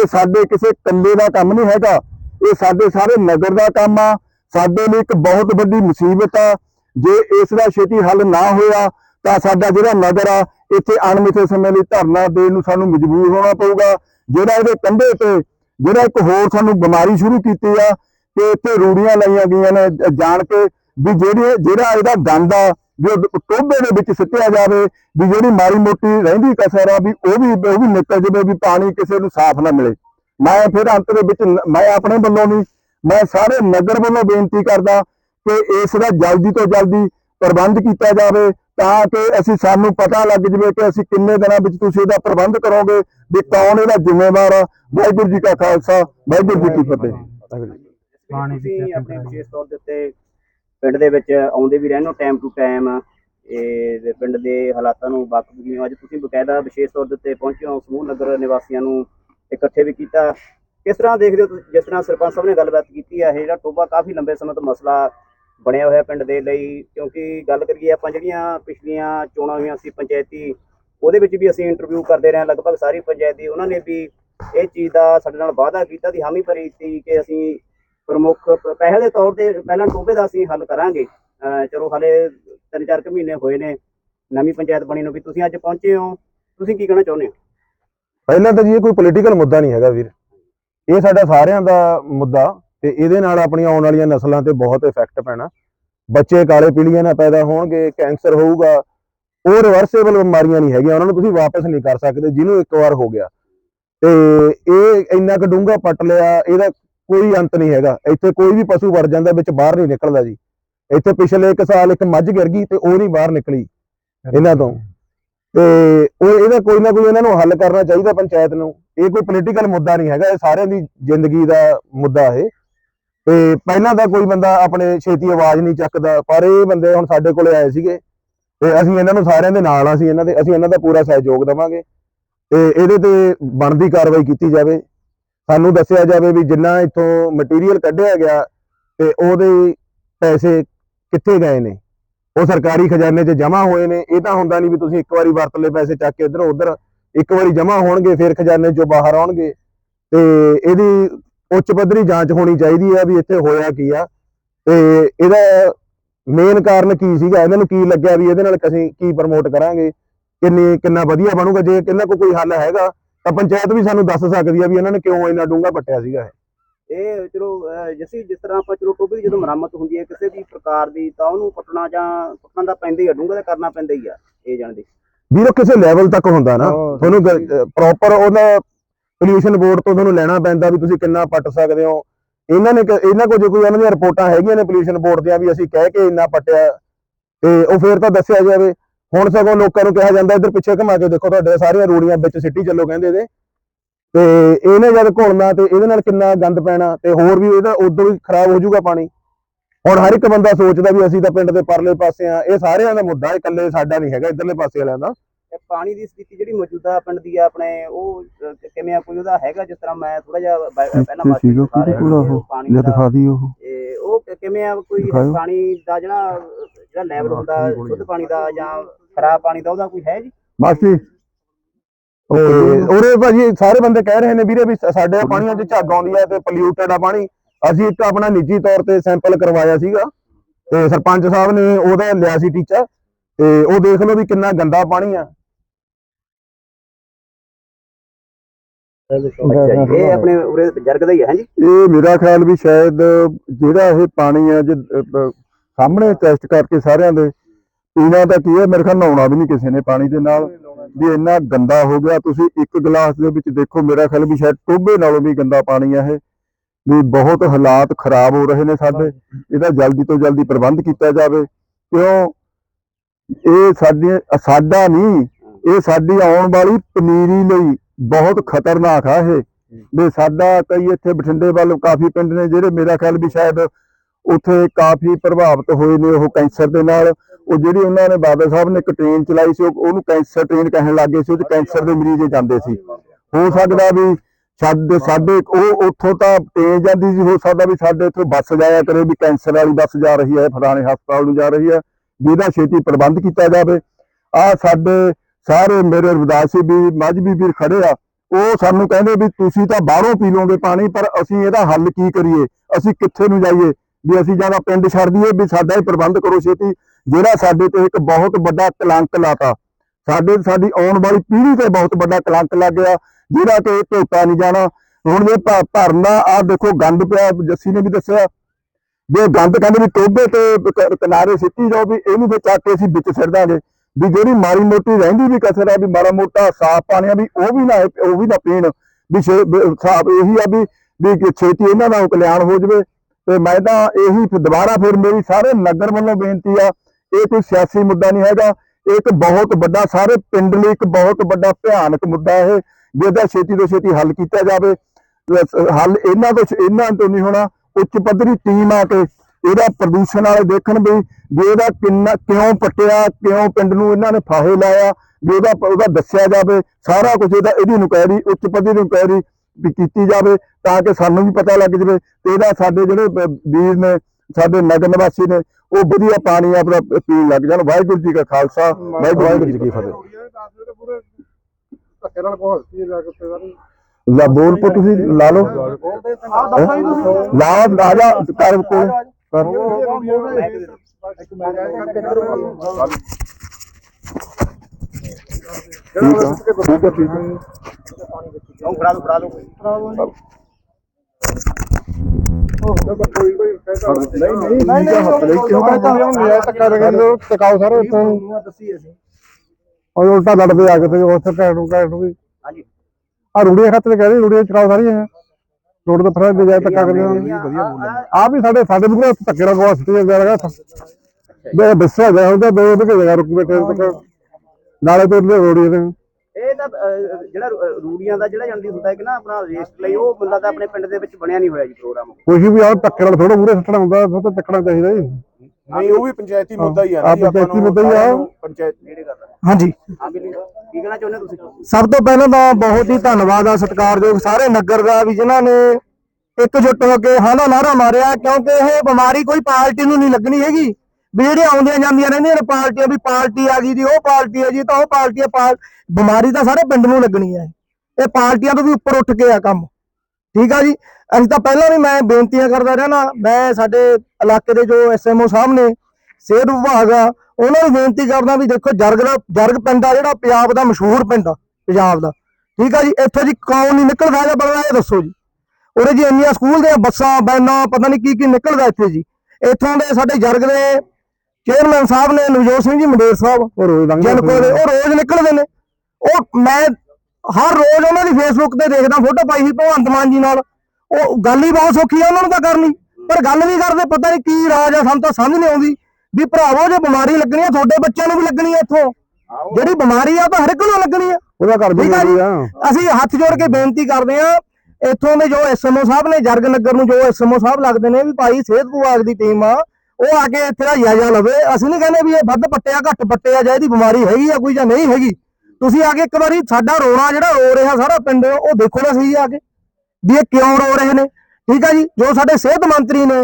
[SPEAKER 1] ਇਹ ਸਾਡੇ ਕਿਸੇ ਇਕੱਲੇ ਦਾ ਕੰਮ ਨਹੀਂ ਹੈਗਾ। ਇਹ ਸਾਡੇ ਸਾਰੇ ਨਗਰ ਦਾ ਕੰਮ ਆ। ਸਾਡੇ ਲਈ ਇੱਕ ਬਹੁਤ ਵੱਡੀ ਮੁਸੀਬਤ ਆ। ਜੇ ਇਸ ਦਾ ਛੇਤੀ ਹੱਲ ਨਾ ਹੋਇਆ ਤਾਂ ਸਾਡਾ ਜਿਹੜਾ ਨਗਰ ਆ ਇੱਥੇ ਅਣਮਿੱਥੇ ਸਮੇਂ ਲਈ ਧਰਨਾ ਦੇਣ ਨੂੰ ਸਾਨੂੰ ਮਜਬੂਰ ਹੋਣਾ ਪਊਗਾ। ਜਿਹੜਾ ਇਹਦੇ ਕੰਢੇ ਤੇ, ਜਿਹੜਾ ਇੱਕ ਹੋਰ ਸਾਨੂੰ ਬਿਮਾਰੀ ਸ਼ੁਰੂ ਕੀਤੀ ਆ ਕਿ ਇੱਥੇ ਰੂੜੀਆਂ ਲਾਈਆਂ ਗਈਆਂ ਨੇ ਜਾਣ ਕੇ ਵੀ ਜਿਹੜੇ ਜਿਹੜਾ ਇਹਦਾ ਗੰਦ ਆ, ਵੀ ਉਹ ਟੋਭੇ ਦੇ ਵਿੱਚ ਸਿੱਟਿਆ ਜਾਵੇ, ਵੀ ਜਿਹੜੀ ਮਾੜੀ ਮੋਟੀ ਰਹਿੰਦੀ ਕਸਰ ਆ, ਵੀ ਉਹ ਵੀ ਉਹ ਵੀ ਨਿਕਲ ਜਾਵੇ, ਵੀ ਪਾਣੀ ਕਿਸੇ ਨੂੰ ਸਾਫ਼ ਨਾ ਮਿਲੇ। ਮੈਂ ਫਿਰ ਅੰਤ ਦੇ ਵਿੱਚ ਮੈਂ ਆਪਣੇ ਵੱਲੋਂ ਨਹੀਂ ਮੈਂ ਸਾਰੇ ਨਗਰ ਵੱਲੋਂ ਬੇਨਤੀ ਕਰਦਾ ਕਿ ਇਸ ਦਾ ਜਲਦੀ ਤੋਂ ਜਲਦੀ ਪ੍ਰਬੰਧ ਕੀਤਾ ਜਾਵੇ ਤਾਂ ਕਿ ਅਸੀਂ ਸਾਨੂੰ ਪਤਾ ਲੱਗ ਜਵੇ ਕਿ ਅਸੀਂ ਕਿੰਨੇ ਦਿਨਾਂ ਵਿੱਚ ਤੁਸੀਂ ਇਹਦਾ ਪ੍ਰਬੰਧ ਕਰੋਗੇ ਵੀ ਕੌਣ ਇਹਦਾ ਜ਼ਿੰਮੇਵਾਰ ਆ। ਵਾਹਿਗੁਰੂ ਜੀ ਕਾ ਖਾਲਸਾ ਵਾਹਿਗੁਰੂ ਜੀ ਕੀ ਫਤਿਹ।
[SPEAKER 4] ਪਾਣੀ ਤੁਸੀਂ ਆਪਣੇ ਵਿਸ਼ੇਸ਼ ਤੌਰ ਦੇ ਉੱਤੇ ਪਿੰਡ ਦੇ ਵਿੱਚ ਆਉਂਦੇ ਵੀ ਰਹਿੰਦੇ ਹੋ ਟਾਈਮ ਟੂ ਟਾਈਮ ਇਹ ਪਿੰਡ ਦੇ ਹਾਲਾਤਾਂ ਨੂੰ ਵਾਕਫ ਵੀ ਅੱਜ ਤੁਸੀਂ ਬਕਾਇਦਾ ਵਿਸ਼ੇਸ਼ ਤੌਰ ਦੇ ਉੱਤੇ ਪਹੁੰਚੇ ਹੋ ਸਮੂਹ ਨਗਰ ਨਿਵਾਸੀਆਂ ਨੂੰ ਇਕੱਠੇ ਵੀ ਕੀਤਾ। ਕਿਸ ਤਰ੍ਹਾਂ ਦੇਖਦੇ ਹੋ ਤੁਸੀਂ ਜਿਸ ਤਰ੍ਹਾਂ ਸਰਪੰਚ ਸਾਹਿਬ ਨੇ ਗੱਲਬਾਤ ਕੀਤੀ ਹੈ ਇਹ ਜਿਹੜਾ ਟੋਬਾ ਕਾਫੀ ਲੰਬੇ ਸਮੇਂ ਤੋਂ ਮਸਲਾ ਬਣਿਆ ਹੋਇਆ ਪਿੰਡ ਦੇ ਲਈ, ਕਿਉਂਕਿ ਗੱਲ ਕਰੀਏ ਆਪਾਂ ਜਿਹੜੀਆਂ ਪਿਛਲੀਆਂ ਚੋਣਾਂ ਹੋਈਆਂ ਸੀ ਪੰਚਾਇਤੀ, ਉਹਦੇ ਵਿੱਚ ਵੀ ਅਸੀਂ ਇੰਟਰਵਿਊ ਕਰਦੇ ਰਹੇ ਹਾਂ, ਲਗਭਗ ਸਾਰੀ ਪੰਚਾਇਤੀ ਉਹਨਾਂ ਨੇ ਵੀ ਇਹ ਚੀਜ਼ ਦਾ ਸਾਡੇ ਨਾਲ ਵਾਅਦਾ ਕੀਤਾ ਦੀ ਹਾਮੀ ਭਰੀ ਸੀ ਕਿ ਅਸੀਂ ਪ੍ਰਮੁੱਖ ਪਹਿਲ ਦੇ ਤੌਰ ਤੇ ਪਹਿਲਾਂ ਟੋਬੇ ਦਾ ਅਸੀਂ ਹੱਲ ਕਰਾਂਗੇ। ਚਲੋ ਹਾਲੇ ਤਿੰਨ ਚਾਰ ਕੁ ਮਹੀਨੇ ਹੋਏ ਨੇ, ਨਵੀਂ ਪੰਚਾਇਤ ਬਣੀ ਨੂੰ ਵੀ, ਤੁਸੀਂ ਅੱਜ ਪਹੁੰਚੇ ਹੋ, ਤੁਸੀਂ ਕੀ ਕਹਿਣਾ ਚਾਹੁੰਦੇ ਹੋ?
[SPEAKER 3] ਪਹਿਲਾਂ ਤਾਂ ਜੀ ਇਹ ਕੋਈ ਪੋਲੀਟੀਕਲ ਮੁੱਦਾ ਨਹੀਂ ਹੈਗਾ ਵੀਰ। ਇਹ ਸਾਡਾ ਸਾਰਿਆਂ ਦਾ ਮੁੱਦਾ ਤੇ ਇਹਦੇ ਨਾਲ ਆਪਣੀਆਂ ਆਉਣ ਵਾਲੀਆਂ ਨਸਲਾਂ ਤੇ ਬਹੁਤ ਇਫੈਕਟ ਪੈਣਾ। ਬੱਚੇ ਕਾਲੇ ਪੀਲੀਆਂ ਨਾਲ ਪੈਦਾ ਹੋਣਗੇ, ਕੈਂਸਰ ਹੋਊਗਾ ਉਹ ਰਿਵਰਸੇਬਲ ਬਿਮਾਰੀਆਂ ਨਹੀਂ ਹੈਗੀਆਂ, ਉਹਨਾਂ ਨੂੰ ਤੁਸੀਂ ਵਾਪਸ ਨਹੀਂ ਕਰ ਸਕਦੇ, ਜਿਹਨੂੰ ਇੱਕ ਵਾਰ ਹੋ ਗਿਆ। ਤੇ ਇਹ ਇੰਨਾ ਕੁ ਡੂੰਘਾ ਪੱਟ ਲਿਆ, ਇਹਦਾ ਕੋਈ ਅੰਤ ਨਹੀਂ ਹੈਗਾ। ਇੱਥੇ ਕੋਈ ਵੀ ਪਸ਼ੂ ਵੜ ਜਾਂਦਾ, ਵਿੱਚ ਬਾਹਰ ਨਹੀਂ ਨਿਕਲਦਾ ਜੀ। ਇੱਥੇ ਪਿਛਲੇ ਇੱਕ ਸਾਲ ਇੱਕ ਮੱਝ ਗਿਰ ਗਈ ਤੇ ਉਹ ਨਹੀਂ ਬਾਹਰ ਨਿਕਲੀ ਇਹਨਾਂ ਤੋਂ। ਤੇ ਉਹ ਇਹਦਾ ਕੋਈ ਨਾ ਕੋਈ ਇਹਨਾਂ ਨੂੰ ਹੱਲ ਕਰਨਾ ਚਾਹੀਦਾ ਪੰਚਾਇਤ ਨੂੰ। ਇਹ ਕੋਈ ਪੋਲੀਟੀਕਲ ਮੁੱਦਾ ਨਹੀਂ ਹੈਗਾ, ਇਹ ਸਾਰਿਆਂ ਦੀ ਜ਼ਿੰਦਗੀ ਦਾ ਮੁੱਦਾ ਇਹ। ਤੇ ਪਹਿਲਾਂ ਤਾਂ ਕੋਈ ਬੰਦਾ ਆਪਣੇ ਛੇਤੀ ਆਵਾਜ਼ ਨਹੀਂ ਚੱਕਦਾ, ਪਰ ਇਹ ਬੰਦੇ ਹੁਣ ਸਾਡੇ ਕੋਲੇ ਆਏ ਸੀਗੇ ਤੇ ਅਸੀਂ ਇਹਨਾਂ ਨੂੰ ਸਾਰਿਆਂ ਦੇ ਨਾਲ ਅਸੀਂ ਇਹਨਾਂ ਦੇ, ਅਸੀਂ ਇਹਨਾਂ ਦਾ ਪੂਰਾ ਸਹਿਯੋਗ ਦੇਵਾਂਗੇ ਤੇ ਇਹਦੇ ਤੇ ਬਣਦੀ ਕਾਰਵਾਈ ਕੀਤੀ ਜਾਵੇ। ਸਾਨੂੰ ਦੱਸਿਆ ਜਾਵੇ ਵੀ ਜਿੰਨਾ ਇੱਥੋਂ ਮਟੀਰੀਅਲ ਕੱਢਿਆ ਗਿਆ ਤੇ ਉਹਦੇ ਪੈਸੇ ਕਿੱਥੇ ਗਏ ਨੇ। ਉਹ ਸਰਕਾਰੀ ਖਜ਼ਾਨੇ 'ਚ ਜਮ੍ਹਾਂ ਹੋਏ ਨੇ। ਇਹ ਤਾਂ ਹੁੰਦਾ ਨਹੀਂ ਵੀ ਤੁਸੀਂ ਇੱਕ ਵਾਰੀ ਵਰਤ ਲਏ ਪੈਸੇ ਚੱਕ ਕੇ ਇੱਧਰ ਉੱਧਰ, ਇੱਕ ਵਾਰੀ ਜਮ੍ਹਾਂ ਹੋਣਗੇ, ਫਿਰ ਖਜ਼ਾਨੇ 'ਚੋਂ ਬਾਹਰ ਆਉਣਗੇ। ਤੇ ਇਹਦੀ ਉੱਚ ਪੱਧਰੀ ਜਾਂਚ ਹੋਣੀ ਚਾਹੀਦੀ ਆ ਵੀ ਇੱਥੇ ਹੋਇਆ ਕੀ ਆ। ਤੇ ਇਹਦਾ ਮੇਨ ਕਾਰਨ ਕੀ ਸੀਗਾ? ਇਹਨਾਂ ਨੂੰ ਕੀ ਲੱਗਿਆ ਵੀ ਇਹਦੇ ਨਾਲ ਅਸੀਂ ਕੀ ਪ੍ਰਮੋਟ ਕਰਾਂਗੇ? ਕਿੰਨੀ ਕਿੰਨਾ ਵਧੀਆ ਬਣੂਗਾ? ਜੇ ਇਹਨਾਂ ਕੋਲ ਕੋਈ ਹੱਲ ਹੈਗਾ ਤਾਂ ਪੰਚਾਇਤ ਵੀ ਸਾਨੂੰ ਦੱਸ ਸਕਦੀ ਆ ਵੀ ਇਹਨਾਂ ਨੇ ਕਿਉਂ ਇੰਨਾ ਡੂੰਘਾ ਪੱਟਿਆ ਸੀਗਾ ਇਹ।
[SPEAKER 4] ਚਲੋ ਜਿਸੀ ਜਿਸ ਤਰ੍ਹਾਂ ਆਪਾਂ ਚਲੋ ਟੋਬੇ ਦੀ ਜਦੋਂ ਮੁਰੰਮਤ ਹੁੰਦੀ ਹੈ ਕਿਸੇ ਵੀ ਪ੍ਰਕਾਰ ਦੀ ਤਾਂ ਉਹਨੂੰ ਪੱਟਣਾ ਜਾਂ ਪੱਟਣ ਦਾ ਪੈਂਦਾ ਹੀ ਆ ਡੂੰਘਾ ਤਾਂ ਕਰਨਾ ਪੈਂਦਾ ਹੀ ਆ ਇਹ ਜਾਣਦੇ।
[SPEAKER 3] ਵੀਰੋ ਕਿਸੇ ਲੈਵਲ ਤੱਕ ਹੁੰਦਾ ਨਾ ਤੁਹਾਨੂੰ ਪ੍ਰੋਪਰ ਉਹਦਾ ਪੋਲਿਊਸ਼ਨ ਬੋਰਡ ਤੋਂ ਤੁਹਾਨੂੰ ਲੈਣਾ ਪੈਂਦਾ ਵੀ ਤੁਸੀਂ ਕਿੰਨਾ ਪੱਟ ਸਕਦੇ ਹੋ। ਇਹਨਾਂ ਨੇ ਇਹਨਾਂ ਕੋਲ ਜੇ ਕੋਈ ਇਹਨਾਂ ਦੀਆਂ ਰਿਪੋਰਟਾਂ ਹੈਗੀਆਂ ਨੇ ਪੋਲਿਊਸ਼ਨ ਬੋਰਡ ਦੀਆਂ ਵੀ ਅਸੀਂ ਕਹਿ ਕੇ ਇੰਨਾ ਪੱਟਿਆ, ਤੇ ਉਹ ਫੇਰ ਤਾਂ ਦੱਸਿਆ ਜਾਵੇ। ਹੁਣ ਸਗੋਂ ਲੋਕਾਂ ਨੂੰ ਕਿਹਾ ਜਾਂਦਾ ਇੱਧਰ ਪਿੱਛੇ ਘੁਮਾ ਕੇ ਦੇਖੋ ਤੁਹਾਡੇ ਸਾਰੀਆਂ ਰੂੜੀਆਂ ਵਿੱਚ ਸਿੱਟੀ ਚੱਲੋ ਕਹਿੰਦੇ ਇਹਦੇ। ਤੇ ਇਹਨੇ ਜਦ ਘੁਲਣਾ ਤੇ ਇਹਦੇ ਨਾਲ ਕਿੰਨਾ ਗੰਦ ਪੈਣਾ ਤੇ ਹੋਰ ਵੀ ਇਹਦਾ ਉਦੋਂ ਵੀ ਖਰਾਬ ਹੋ ਜਾਊਗਾ ਪਾਣੀ। ਹੁਣ ਹਰ ਇੱਕ ਬੰਦਾ ਸੋਚਦਾ ਵੀ ਅਸੀਂ ਤਾਂ ਪਿੰਡ ਦੇ ਪਰਲੇ ਪਾਸੇ ਆ, ਇਹ ਸਾਰਿਆਂ ਦਾ ਮੁੱਦਾ, ਇਕੱਲੇ ਸਾਡਾ ਨਹੀਂ ਹੈਗਾ, ਇੱਧਰਲੇ ਪਾਸੇ ਵਾਲਿਆਂ ਦਾ।
[SPEAKER 4] ਪਾਣੀ ਦੀ ਸਥਿਤੀ ਜਿਹੜੀ ਮੌਜੂਦਾ ਪਿੰਡ ਦੀ ਆ ਆਪਣੇ ਉਹ ਕਿਵੇਂ ਆ ਕੋਈ ਉਹਦਾ ਹੈਗਾ ਜਿਸ ਤਰ੍ਹਾਂ ਮੈਂ ਥੋੜਾ ਜਿਹਾ ਪਹਿਲਾਂ ਮਾਸੀ
[SPEAKER 1] ਸੀਗਾ ਪੂਰਾ
[SPEAKER 4] ਸੀ,
[SPEAKER 1] ਉਹ
[SPEAKER 4] ਪਾਣੀ ਦਾ
[SPEAKER 1] ਦਿਖਾ ਦੀ ਉਹ?
[SPEAKER 4] ਉਹ ਕਿਵੇਂ ਆ ਕੋਈ। ਪਾਣੀ ਦਾ ਜਿਹੜਾ ਜਿਹੜਾ ਲੈਵਲ ਹੁੰਦਾ ਸ਼ੁੱਧ ਪਾਣੀ ਦਾ ਜਾਂ ਖਰਾਬ ਪਾਣੀ ਦਾ ਉਹਦਾ ਕੋਈ ਹੈ ਜੀ?
[SPEAKER 1] ਮਾਸੀ
[SPEAKER 3] ਤੇ ਉਹਦੇ ਭਾਜੀ ਸਾਰੇ ਬੰਦੇ ਕਹਿ ਰਹੇ ਨੇ ਵੀਰੇ ਵੀ ਸਾਡੇ ਪਾਣੀਆਂ 'ਚ ਝੱਗ ਆਉਂਦੀ ਹੈ ਤੇ ਪੋਲਿਊਟਡ ਆ ਪਾਣੀ। ਅਸੀਂ ਇੱਕ ਆਪਣਾ ਨਿੱਜੀ ਤੌਰ ਤੇ ਸੈਂਪਲ ਕਰਵਾਇਆ ਸੀਗਾ। ਤੇ ਸਰਪੰਚ ਸਾਹਿਬ ਨੇ ਉਹਦਾ ਲਿਆ ਸੀ ਟੀਚਾ ਤੇ ਉਹ ਦੇਖ ਲਓ ਵੀ ਕਿੰਨਾ ਗੰਦਾ ਪਾਣੀ ਆ।
[SPEAKER 4] ਅੱਛਾ ਜੀ। ਇਹ ਆਪਣੇ ਉਰੇ ਜਰਗ ਦਾ ਹੀ ਹੈ ਜੀ?
[SPEAKER 1] ਇਹ ਮੇਰਾ ਖਿਆਲ ਵੀ ਸ਼ਾਇਦ ਜਿਹੜਾ ਇਹ ਪਾਣੀ ਹੈ ਜੇ ਸਾਹਮਣੇ ਟੈਸਟ ਕਰਕੇ ਸਾਰਿਆਂ ਦੇ ਪੀਣਾ ਤਾਂ ਕੀ ਹੈ, ਮੇਰੇ ਖਿਆਲ ਨਹਾਉਣਾ ਵੀ ਨਹੀਂ ਕਿਸੇ ਨੇ ਪਾਣੀ ਦੇ ਨਾਲ। ਵੀ ਇੰਨਾ ਗੰਦਾ ਹੋ ਗਿਆ, ਤੁਸੀਂ ਇੱਕ ਗਲਾਸ ਦੇ ਵਿੱਚ ਦੇਖੋ, ਮੇਰਾ ਖਿਆਲ ਵੀ ਸ਼ਾਇਦ ਟੋਬੇ ਨਾਲੋਂ ਵੀ ਗੰਦਾ ਪਾਣੀ ਆ ਇਹ। ਵੀ ਬਹੁਤ ਹਾਲਾਤ ਖਰਾਬ ਹੋ ਰਹੇ ਨੇ ਸਾਡੇ, ਇਹਦਾ ਜਲਦੀ ਤੋਂ ਜਲਦੀ ਪ੍ਰਬੰਧ ਕੀਤਾ ਜਾਵੇ। ਕਿਉਂ? ਇਹ ਸਾਡੀ ਸਾਡਾ ਨਹੀਂ, ਇਹ ਸਾਡੀ ਆਉਣ ਵਾਲੀ ਪਨੀਰੀ ਲਈ ਬਹੁਤ ਖਤਰਨਾਕ ਆ ਇਹ। ਵੀ ਸਾਡਾ ਕਈ ਇੱਥੇ ਬਠਿੰਡੇ ਵੱਲ ਕਾਫੀ ਪਿੰਡ ਨੇ ਜਿਹੜੇ ਮੇਰਾ ਖਿਆਲ ਵੀ ਸ਼ਾਇਦ ਉੱਥੇ ਕਾਫੀ ਪ੍ਰਭਾਵਿਤ ਹੋਏ ਨੇ ਉਹ ਕੈਂਸਰ ਦੇ ਨਾਲ। ਉਹ ਜਿਹੜੀ ਉਹਨਾਂ ਨੇ ਬਾਦਲ ਸਾਹਿਬ ਨੇ ਇੱਕ ਟ੍ਰੇਨ ਚਲਾਈ ਸੀ ਉਹਨੂੰ ਕੈਂਸਰ ਟ੍ਰੇਨ ਕਹਿਣ ਲੱਗੇ ਸੀ, ਉਹ ਕੈਂਸਰ ਦੇ ਮਰੀਜ਼ ਜਾਂਦੇ ਸੀ। ਹੋ ਸਕਦਾ ਵੀ ਸਾਡੇ ਸਾਡੇ ਉਹ ਉੱਥੋਂ ਤਾਂ ਟ੍ਰੇਨ ਜਾਂਦੀ ਸੀ, ਹੋ ਸਕਦਾ ਵੀ ਸਾਡੇ ਇੱਥੋਂ ਬੱਸ ਜਾਇਆ ਕਰੇ, ਵੀ ਕੈਂਸਰ ਵਾਲੀ ਬੱਸ ਜਾ ਰਹੀ ਹੈ, ਫਲਾਣੇ ਹਸਪਤਾਲ ਨੂੰ ਜਾ ਰਹੀ ਹੈ, ਵੀ ਇਹਦਾ ਛੇਤੀ ਪ੍ਰਬੰਧ ਕੀਤਾ ਜਾਵੇ। ਆ ਸਾਡੇ ਸਾਰੇ ਮੇਰੇ ਰਵਿਦਾਸੀ ਵੀ ਮਜਬੀ ਵੀਰ ਖੜੇ ਆ। ਉਹ ਸਾਨੂੰ ਕਹਿੰਦੇ ਵੀ ਤੁਸੀਂ ਤਾਂ ਬਾਹਰੋਂ ਪੀ ਲਓਗੇ ਪਾਣੀ, ਪਰ ਅਸੀਂ ਇਹਦਾ ਹੱਲ ਕੀ ਕਰੀਏ? ਅਸੀਂ ਕਿੱਥੇ ਨੂੰ ਜਾਈਏ? ਵੀ ਅਸੀਂ ਜ਼ਿਆਦਾ ਪਿੰਡ ਛੱਡ ਦਈਏ, ਵੀ ਸਾਡਾ ਹੀ ਪ੍ਰਬੰਧ ਕਰੋ ਛੇਤੀ। ਜਿਹੜਾ ਸਾਡੇ ਤੇ ਇੱਕ ਬਹੁਤ ਵੱਡਾ ਕਲੰਕ ਲਾਤਾ। ਸਾਡੇ, ਸਾਡੀ ਆਉਣ ਵਾਲੀ ਪੀੜ੍ਹੀ ਤੇ ਬਹੁਤ ਵੱਡਾ ਕਲੰਕ ਲੱਗ ਗਿਆ, ਜਿਹੜਾ ਕਿ ਧੋਤਾ ਨਹੀਂ ਜਾਣਾ। ਹੁਣ ਇਹ ਭ- ਭਰਨਾ ਆ ਦੇਖੋ ਗੰਦ ਪਿਆ, ਜੱਸੀ ਨੇ ਵੀ ਦੱਸਿਆ। ਵੀ ਗੰਦ ਕਹਿੰਦੇ ਵੀ ਟੋਬੇ ਤੇ ਕਿਨਾਰੇ ਸਿੱਟੀ ਜਾਓ, ਵੀ ਇਹਨੂੰ ਫਿਰ ਚੱਕ ਕੇ ਅਸੀਂ ਵਿੱਚ ਸਿਰ ਦਾਂਗੇ। ਵੀ ਜਿਹੜੀ ਮਾੜੀ ਮੋਟੀ ਰਹਿੰਦੀ ਵੀ ਕਸਰ ਆ, ਵੀ ਮਾੜਾ ਮੋਟਾ ਸਾਫ਼ ਪਾਣੀ ਵੀ ਉਹ ਵੀ ਨਾ ਉਹ ਵੀ ਨਾ ਪੀਣ। ਵੀ ਸਾਫ਼ ਇਹੀ ਆ ਵੀ ਵੀ ਛੇਤੀ ਇਹਨਾਂ ਦਾ ਕਲਿਆਣ ਹੋ ਜਾਵੇ। ਤੇ ਮੈਂ ਤਾਂ ਇਹੀ ਦੁਬਾਰਾ ਫਿਰ ਮੇਰੀ ਸਾਰੇ ਨਗਰ ਵੱਲੋਂ ਬੇਨਤੀ ਆ, ਇਹ ਕੋਈ ਸਿਆਸੀ ਮੁੱਦਾ ਨਹੀਂ ਹੈਗਾ। ਇਹ ਇੱਕ ਬਹੁਤ ਵੱਡਾ ਸਾਰੇ ਪਿੰਡ ਲਈ ਇੱਕ ਬਹੁਤ ਵੱਡਾ ਭਿਆਨਕ ਮੁੱਦਾ ਇਹ ਜਿਹਦਾ ਛੇਤੀ ਤੋਂ ਛੇਤੀ ਹੱਲ ਕੀਤਾ ਜਾਵੇ। ਹੱਲ ਇਹਨਾਂ ਤੋਂ ਇਹਨਾਂ ਤੋਂ ਨਹੀਂ ਹੋਣਾ। ਉੱਚ ਪੱਧਰੀ ਟੀਮ ਆ ਕੇ ਇਹਦਾ ਪ੍ਰਦੂਸ਼ਣ ਵਾਲੇ ਦੇਖਣ ਵੀ ਵੀ ਇਹਦਾ ਕਿੰਨਾ ਕਿਉਂ ਪੱਟਿਆ, ਕਿਉਂ ਪਿੰਡ ਨੂੰ ਇਹਨਾਂ ਨੇ ਫਾਹੇ ਲਾਇਆ, ਵੀ ਉਹਦਾ ਉਹਦਾ ਦੱਸਿਆ ਜਾਵੇ, ਸਾਰਾ ਕੁਝ ਇਹਦਾ, ਇਹਦੀ ਇਨਕੁਆਇਰੀ, ਉੱਚ ਪੱਧਰੀ ਇਨਕੁਆਇਰੀ ਵੀ ਕੀਤੀ ਜਾਵੇ ਤਾਂ ਕਿ ਸਾਨੂੰ ਵੀ ਪਤਾ ਲੱਗ ਜਾਵੇ ਤੇ ਇਹਦਾ ਸਾਡੇ ਜਿਹੜੇ ਵੀਰ ਨੇ, ਸਾਡੇ ਨਗਰ ਨਿਵਾਸੀ ਨੇ, ਉਹ ਵਧੀਆ ਪਾਣੀ ਆਪਣਾ ਪੀਣ ਲੱਗ ਜਾਣ। ਵਾਹਿਗੁਰੂ ਜੀ ਕਾ ਖਾਲਸਾ, ਵਾਹਿਗੁਰੂ ਜੀ ਕੀ ਫਤਿਹ। ਲਾ ਬੋਲ ਪੋ ਤੁਸੀਂ ਲਾ ਲਓ। ਲਾ, ਆ ਕਰ ਕੋਲ। ਕਰ ਠੀਕ ਆ ਠੀਕ ਆ ਠੀਕ ਆ
[SPEAKER 4] ਉਹ ਫੜਾ ਦੋ ਫੜਾ ਦੋ
[SPEAKER 1] ਨਹੀਂ ਨਹੀਂ ਨਹੀਂ ਨਹੀਂ ਹੱਥ ਲਈ ਕਿਉਂ
[SPEAKER 3] ਤਾਂ ਮੈਂ ਧੱਕਾ ਲਗਾ ਦੋ ਟਿਕਾਓ ਸਾਰੇ ਤੋਂ
[SPEAKER 2] ਦੱਸੀ ਅਸੀਂ
[SPEAKER 3] ਔਰ ਉਲਟਾ ਲੜਦੇ ਆ ਕੇ ਤੇ ਉਸ ਟੈਟ ਨੂੰ ਟੈਟ ਵੀ
[SPEAKER 4] ਹਾਂਜੀ
[SPEAKER 3] ਆ ਰੂੜੀਆਂ ਖਾਤੇ ਕਹਿੰਦੇ ਰੂੜੀਆਂ ਚਕਾਓ ਸਾਰੀਆਂ ਰੋਡ ਤੇ ਫਰਾਂ ਦੇ ਜਾਏ ਧੱਕਾ ਕਰਦੇ ਵਧੀਆ ਆ ਵੀ ਸਾਡੇ ਸਾਡੇ ਕੋਈ ਧੱਕੇ ਨਾਲ ਗਵਾ ਸਿੱਟੇ ਜਾਂਦਾ ਹੈਗਾ। ਬੇ ਦੱਸਿਆ ਗਿਆ ਉਹਦਾ ਬੇ ਉਹਦੇ ਜਗ੍ਹਾ ਰੁਕ ਬੈਠੇ ਤੱਕ ਨਾਲੇ ਤੋਂ ਰੋੜੀ ਤੇ।
[SPEAKER 4] ਇਹ ਤਾਂ ਜਿਹੜਾ ਰੂੜੀਆਂ ਦਾ ਜਿਹੜਾ ਜਾਂਦੀ ਹੁੰਦਾ ਹੈ ਕਿ ਨਾ ਆਪਣਾ ਰਜਿਸਟਰ ਲਈ ਉਹ ਬੰਦਾ ਤਾਂ ਆਪਣੇ ਪਿੰਡ ਦੇ ਵਿੱਚ ਬਣਿਆ ਨਹੀਂ ਹੋਇਆ ਜੀ ਪ੍ਰੋਗਰਾਮ
[SPEAKER 3] ਕੁਝ ਵੀ ਆ ਧੱਕੇ ਨਾਲ ਥੋੜਾ ਮੂਰੇ ਸੱਟਣਾ ਹੁੰਦਾ ਉਹ ਤਾਂ ਚੱਕਣਾ ਚਾਹੀਦਾ ਜੀ।
[SPEAKER 5] ਨਹੀਂ ਉਹ ਵੀ ਪੰਚਾਇਤੀ ਮੁੱਦਾ ਹੀ ਆ ਨਾ ਜੀ ਆਪਾਂ ਨੂੰ ਪੰਚਾਇਤ
[SPEAKER 4] ਨੇੜੇ ਕਰਦਾ
[SPEAKER 2] ਹਾਂਜੀ।
[SPEAKER 4] ਹਾਂ ਬਿੱਲੀ ਕੀ ਕਹਿਣਾ ਚਾਹੁੰਦੇ ਤੁਸੀਂ?
[SPEAKER 2] ਸਭ ਤੋਂ ਪਹਿਲਾਂ ਤਾਂ ਬਹੁਤ ਹੀ ਧੰਨਵਾਦ ਆ ਸਤਿਕਾਰਯੋਗ ਸਾਰੇ ਨਗਰ ਦਾ ਵੀ ਜਿਨ੍ਹਾਂ ਨੇ ਇਕਜੁੱਟ ਹੋ ਕੇ ਹਾਂ ਦਾ ਨਾਰਾ ਮਾਰਿਆ ਕਿਉਂਕਿ ਇਹ ਬਿਮਾਰੀ ਕੋਈ ਪਾਰਟੀ ਨੂੰ ਨਹੀਂ ਲੱਗਣੀ ਹੈਗੀ। ਵੀ ਜਿਹੜੀਆਂ ਆਉਂਦੀਆਂ ਜਾਂਦੀਆਂ ਰਹਿੰਦੀਆਂ ਨੇ ਪਾਰਟੀਆਂ ਵੀ ਪਾਰਟੀ ਆ ਗਈ ਜੀ ਉਹ ਪਾਰਟੀ ਆ ਜੀ ਤਾਂ ਉਹ ਪਾਰਟੀ ਆ ਪਾਰ ਬਿਮਾਰੀ ਤਾਂ ਸਾਰੇ ਪਿੰਡ ਨੂੰ ਲੱਗਣੀ ਹੈ। ਇਹ ਪਾਰਟੀਆਂ ਤੋਂ ਵੀ ਉੱਪਰ ਉੱਠ ਕੇ ਆ ਕੰਮ। ਠੀਕ ਆ ਜੀ? ਅਸੀਂ ਤਾਂ ਪਹਿਲਾਂ ਵੀ ਮੈਂ ਬੇਨਤੀਆਂ ਕਰਦਾ ਰਿਹਾ ਨਾ ਮੈਂ ਸਾਡੇ ਇਲਾਕੇ ਦੇ ਜੋ ਐਸਐਮਓ ਸਾਹਿਬ ਨੇ ਸਿਹਤ ਵਿਭਾਗ ਆ ਉਹਨਾਂ ਨੂੰ ਬੇਨਤੀ ਕਰਦਾ ਵੀ ਦੇਖੋ ਜਰਗ ਦਾ ਜਰਗ ਪਿੰਡ ਆ ਜਿਹੜਾ ਪੰਜਾਬ ਦਾ ਮਸ਼ਹੂਰ ਪਿੰਡ ਆ ਪੰਜਾਬ ਦਾ। ਠੀਕ ਆ ਜੀ? ਇੱਥੋਂ ਜੀ ਕੌਣ ਨਹੀਂ ਨਿਕਲਦਾ ਜਾਂ ਬੜਾ ਇਹ ਦੱਸੋ ਜੀ। ਉਰੇ ਜੀ ਇੰਨੀਆਂ ਸਕੂਲ ਦੀਆਂ ਬੱਸਾਂ ਬੈਨਾਂ ਪਤਾ ਨਹੀਂ ਕੀ ਕੀ ਨਿਕਲਦਾ ਇੱਥੇ ਜੀ। ਇੱਥੋਂ ਦੇ ਸਾਡੇ ਜਰਗ ਦੇ ਚੇਅਰਮੈਨ ਸਾਹਿਬ ਨੇ ਨਵਜੋਤ ਸਿੰਘ ਜੀ ਮੰਡੇਰ ਸਾਹਿਬ
[SPEAKER 3] ਉਹ ਰੋਜ਼ ਲੰਘ
[SPEAKER 2] ਜਨਕੋ ਦੇ ਉਹ ਰੋਜ਼ ਨਿਕਲਦੇ ਨੇ। ਉਹ ਮੈਂ ਹਰ ਰੋਜ਼ ਉਹਨਾਂ ਦੀ ਫੇਸਬੁੱਕ ਤੇ ਦੇਖਦਾ ਫੋਟੋ ਪਾਈ ਸੀ ਭਗਵੰਤ ਮਾਨ ਜੀ ਨਾਲ। ਉਹ ਗੱਲ ਹੀ ਬਹੁਤ ਸੌਖੀ ਆ ਉਹਨਾਂ ਨੂੰ ਤਾਂ ਕਰਨੀ। ਪਰ ਗੱਲ ਵੀ ਕਰਦੇ ਪਤਾ ਨਹੀਂ ਕੀ ਰਾਜ ਆ ਸਾਨੂੰ ਤਾਂ ਸਮਝ ਨਹੀਂ ਆਉਂਦੀ ਵੀ ਭਰਾਵੋ ਜੇ ਬਿਮਾਰੀ ਲੱਗਣੀ ਆ ਤੁਹਾਡੇ ਬੱਚਿਆਂ ਨੂੰ ਵੀ ਲੱਗਣੀ ਆ ਇੱਥੋਂ। ਜਿਹੜੀ ਬਿਮਾਰੀ ਆ ਉਹ ਤਾਂ ਹਰ ਇੱਕ ਨੂੰ ਲੱਗਣੀ ਆ।
[SPEAKER 3] ਉਹਦਾ ਵੀ
[SPEAKER 2] ਠੀਕ ਆ ਜੀ।
[SPEAKER 3] ਆ
[SPEAKER 2] ਅਸੀਂ ਹੱਥ ਜੋੜ ਕੇ ਬੇਨਤੀ ਕਰਦੇ ਆ ਇੱਥੋਂ ਦੇ ਜੋ ਐਸਐਮਓ ਸਾਹਿਬ ਨੇ ਜਰਗ ਨਗਰ ਨੂੰ ਜੋ ਐਸਐਮਓ ਸਾਹਿਬ ਲੱਗਦੇ ਨੇ ਵੀ ਭਾਈ ਸਿਹਤ ਵਿਭਾਗ ਦੀ ਟੀਮ ਆ ਉਹ ਆ ਕੇ ਇੱਥੇ ਦਾ ਜਾਇਜ਼ਾ ਲਵੇ। ਅਸੀਂ ਨਹੀਂ ਕਹਿੰਦੇ ਵੀ ਇਹ ਵੱਧ ਪੱਟਿਆ ਘੱਟ ਪੱਟਿਆ ਜਾਂ ਇਹਦੀ ਬਿਮਾਰੀ ਹੈਗੀ ਆ ਕੋਈ ਜਾਂ ਨਹੀਂ ਹੈਗੀ। ਤੁਸੀਂ ਆ ਕੇ ਇੱਕ ਵਾਰੀ ਸਾਡਾ ਰੋਣਾ ਜਿਹੜਾ ਰੋ ਰਿਹਾ ਸਾਰਾ ਪਿੰਡ, ਉਹ ਦੇਖੋ ਨਾ ਸਹੀ ਆ ਕੇ, ਵੀ ਇਹ ਕਿਉਂ ਰੋ ਰਹੇ ਨੇ। ਠੀਕ ਆ ਜੀ, ਜੋ ਸਾਡੇ ਸਿਹਤ ਮੰਤਰੀ ਨੇ,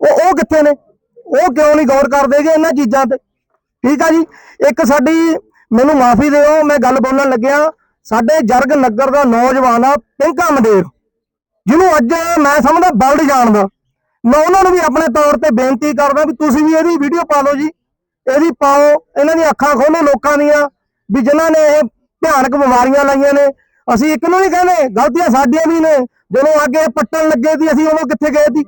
[SPEAKER 2] ਉਹ ਉਹ ਕਿੱਥੇ ਨੇ? ਉਹ ਕਿਉਂ ਨਹੀਂ ਗੌਰ ਕਰਦੇਗੇ ਇਹਨਾਂ ਚੀਜ਼ਾਂ ਤੇ? ਠੀਕ ਆ ਜੀ, ਇੱਕ ਸਾਡੀ, ਮੈਨੂੰ ਮਾਫੀ ਦਿਓ, ਮੈਂ ਗੱਲ ਬੋਲਣ ਲੱਗਿਆ, ਸਾਡੇ ਜਰਗ ਨਗਰ ਦਾ ਨੌਜਵਾਨ ਆ, ਪਿੰਕਾ ਮੰਡੇਰ ਜਿਹਨੂੰ ਅੱਜ ਮੈਂ ਸਮਝਦਾ ਵਰਲਡ ਜਾਣਦਾ। ਮੈਂ ਉਹਨਾਂ ਨੂੰ ਵੀ ਆਪਣੇ ਤੌਰ ਤੇ ਬੇਨਤੀ ਕਰਦਾ ਵੀ ਤੁਸੀਂ ਵੀ ਇਹਦੀ ਵੀਡੀਓ ਪਾ ਲਓ ਜੀ, ਇਹਦੀ ਪਾਓ, ਇਹਨਾਂ ਦੀਆਂ ਅੱਖਾਂ ਖੋਲੋ ਲੋਕਾਂ ਦੀਆਂ ਵੀ ਜਿਨ੍ਹਾਂ ਨੇ ਇਹ ਭਿਆਨਕ ਬਿਮਾਰੀਆਂ ਲਾਈਆਂ ਨੇ, ਅਸੀਂ ਇੱਕ ਨੂੰ ਨਹੀਂ ਕਹਿੰਦੇ, ਗਲਤੀਆਂ ਸਾਡੀਆਂ ਵੀ ਨੇ, ਜਦੋਂ ਅੱਗੇ ਪੱਟਣ ਲੱਗੇ ਸੀ, ਅਸੀਂ ਉਦੋਂ ਕਿੱਥੇ ਗਏ ਸੀ?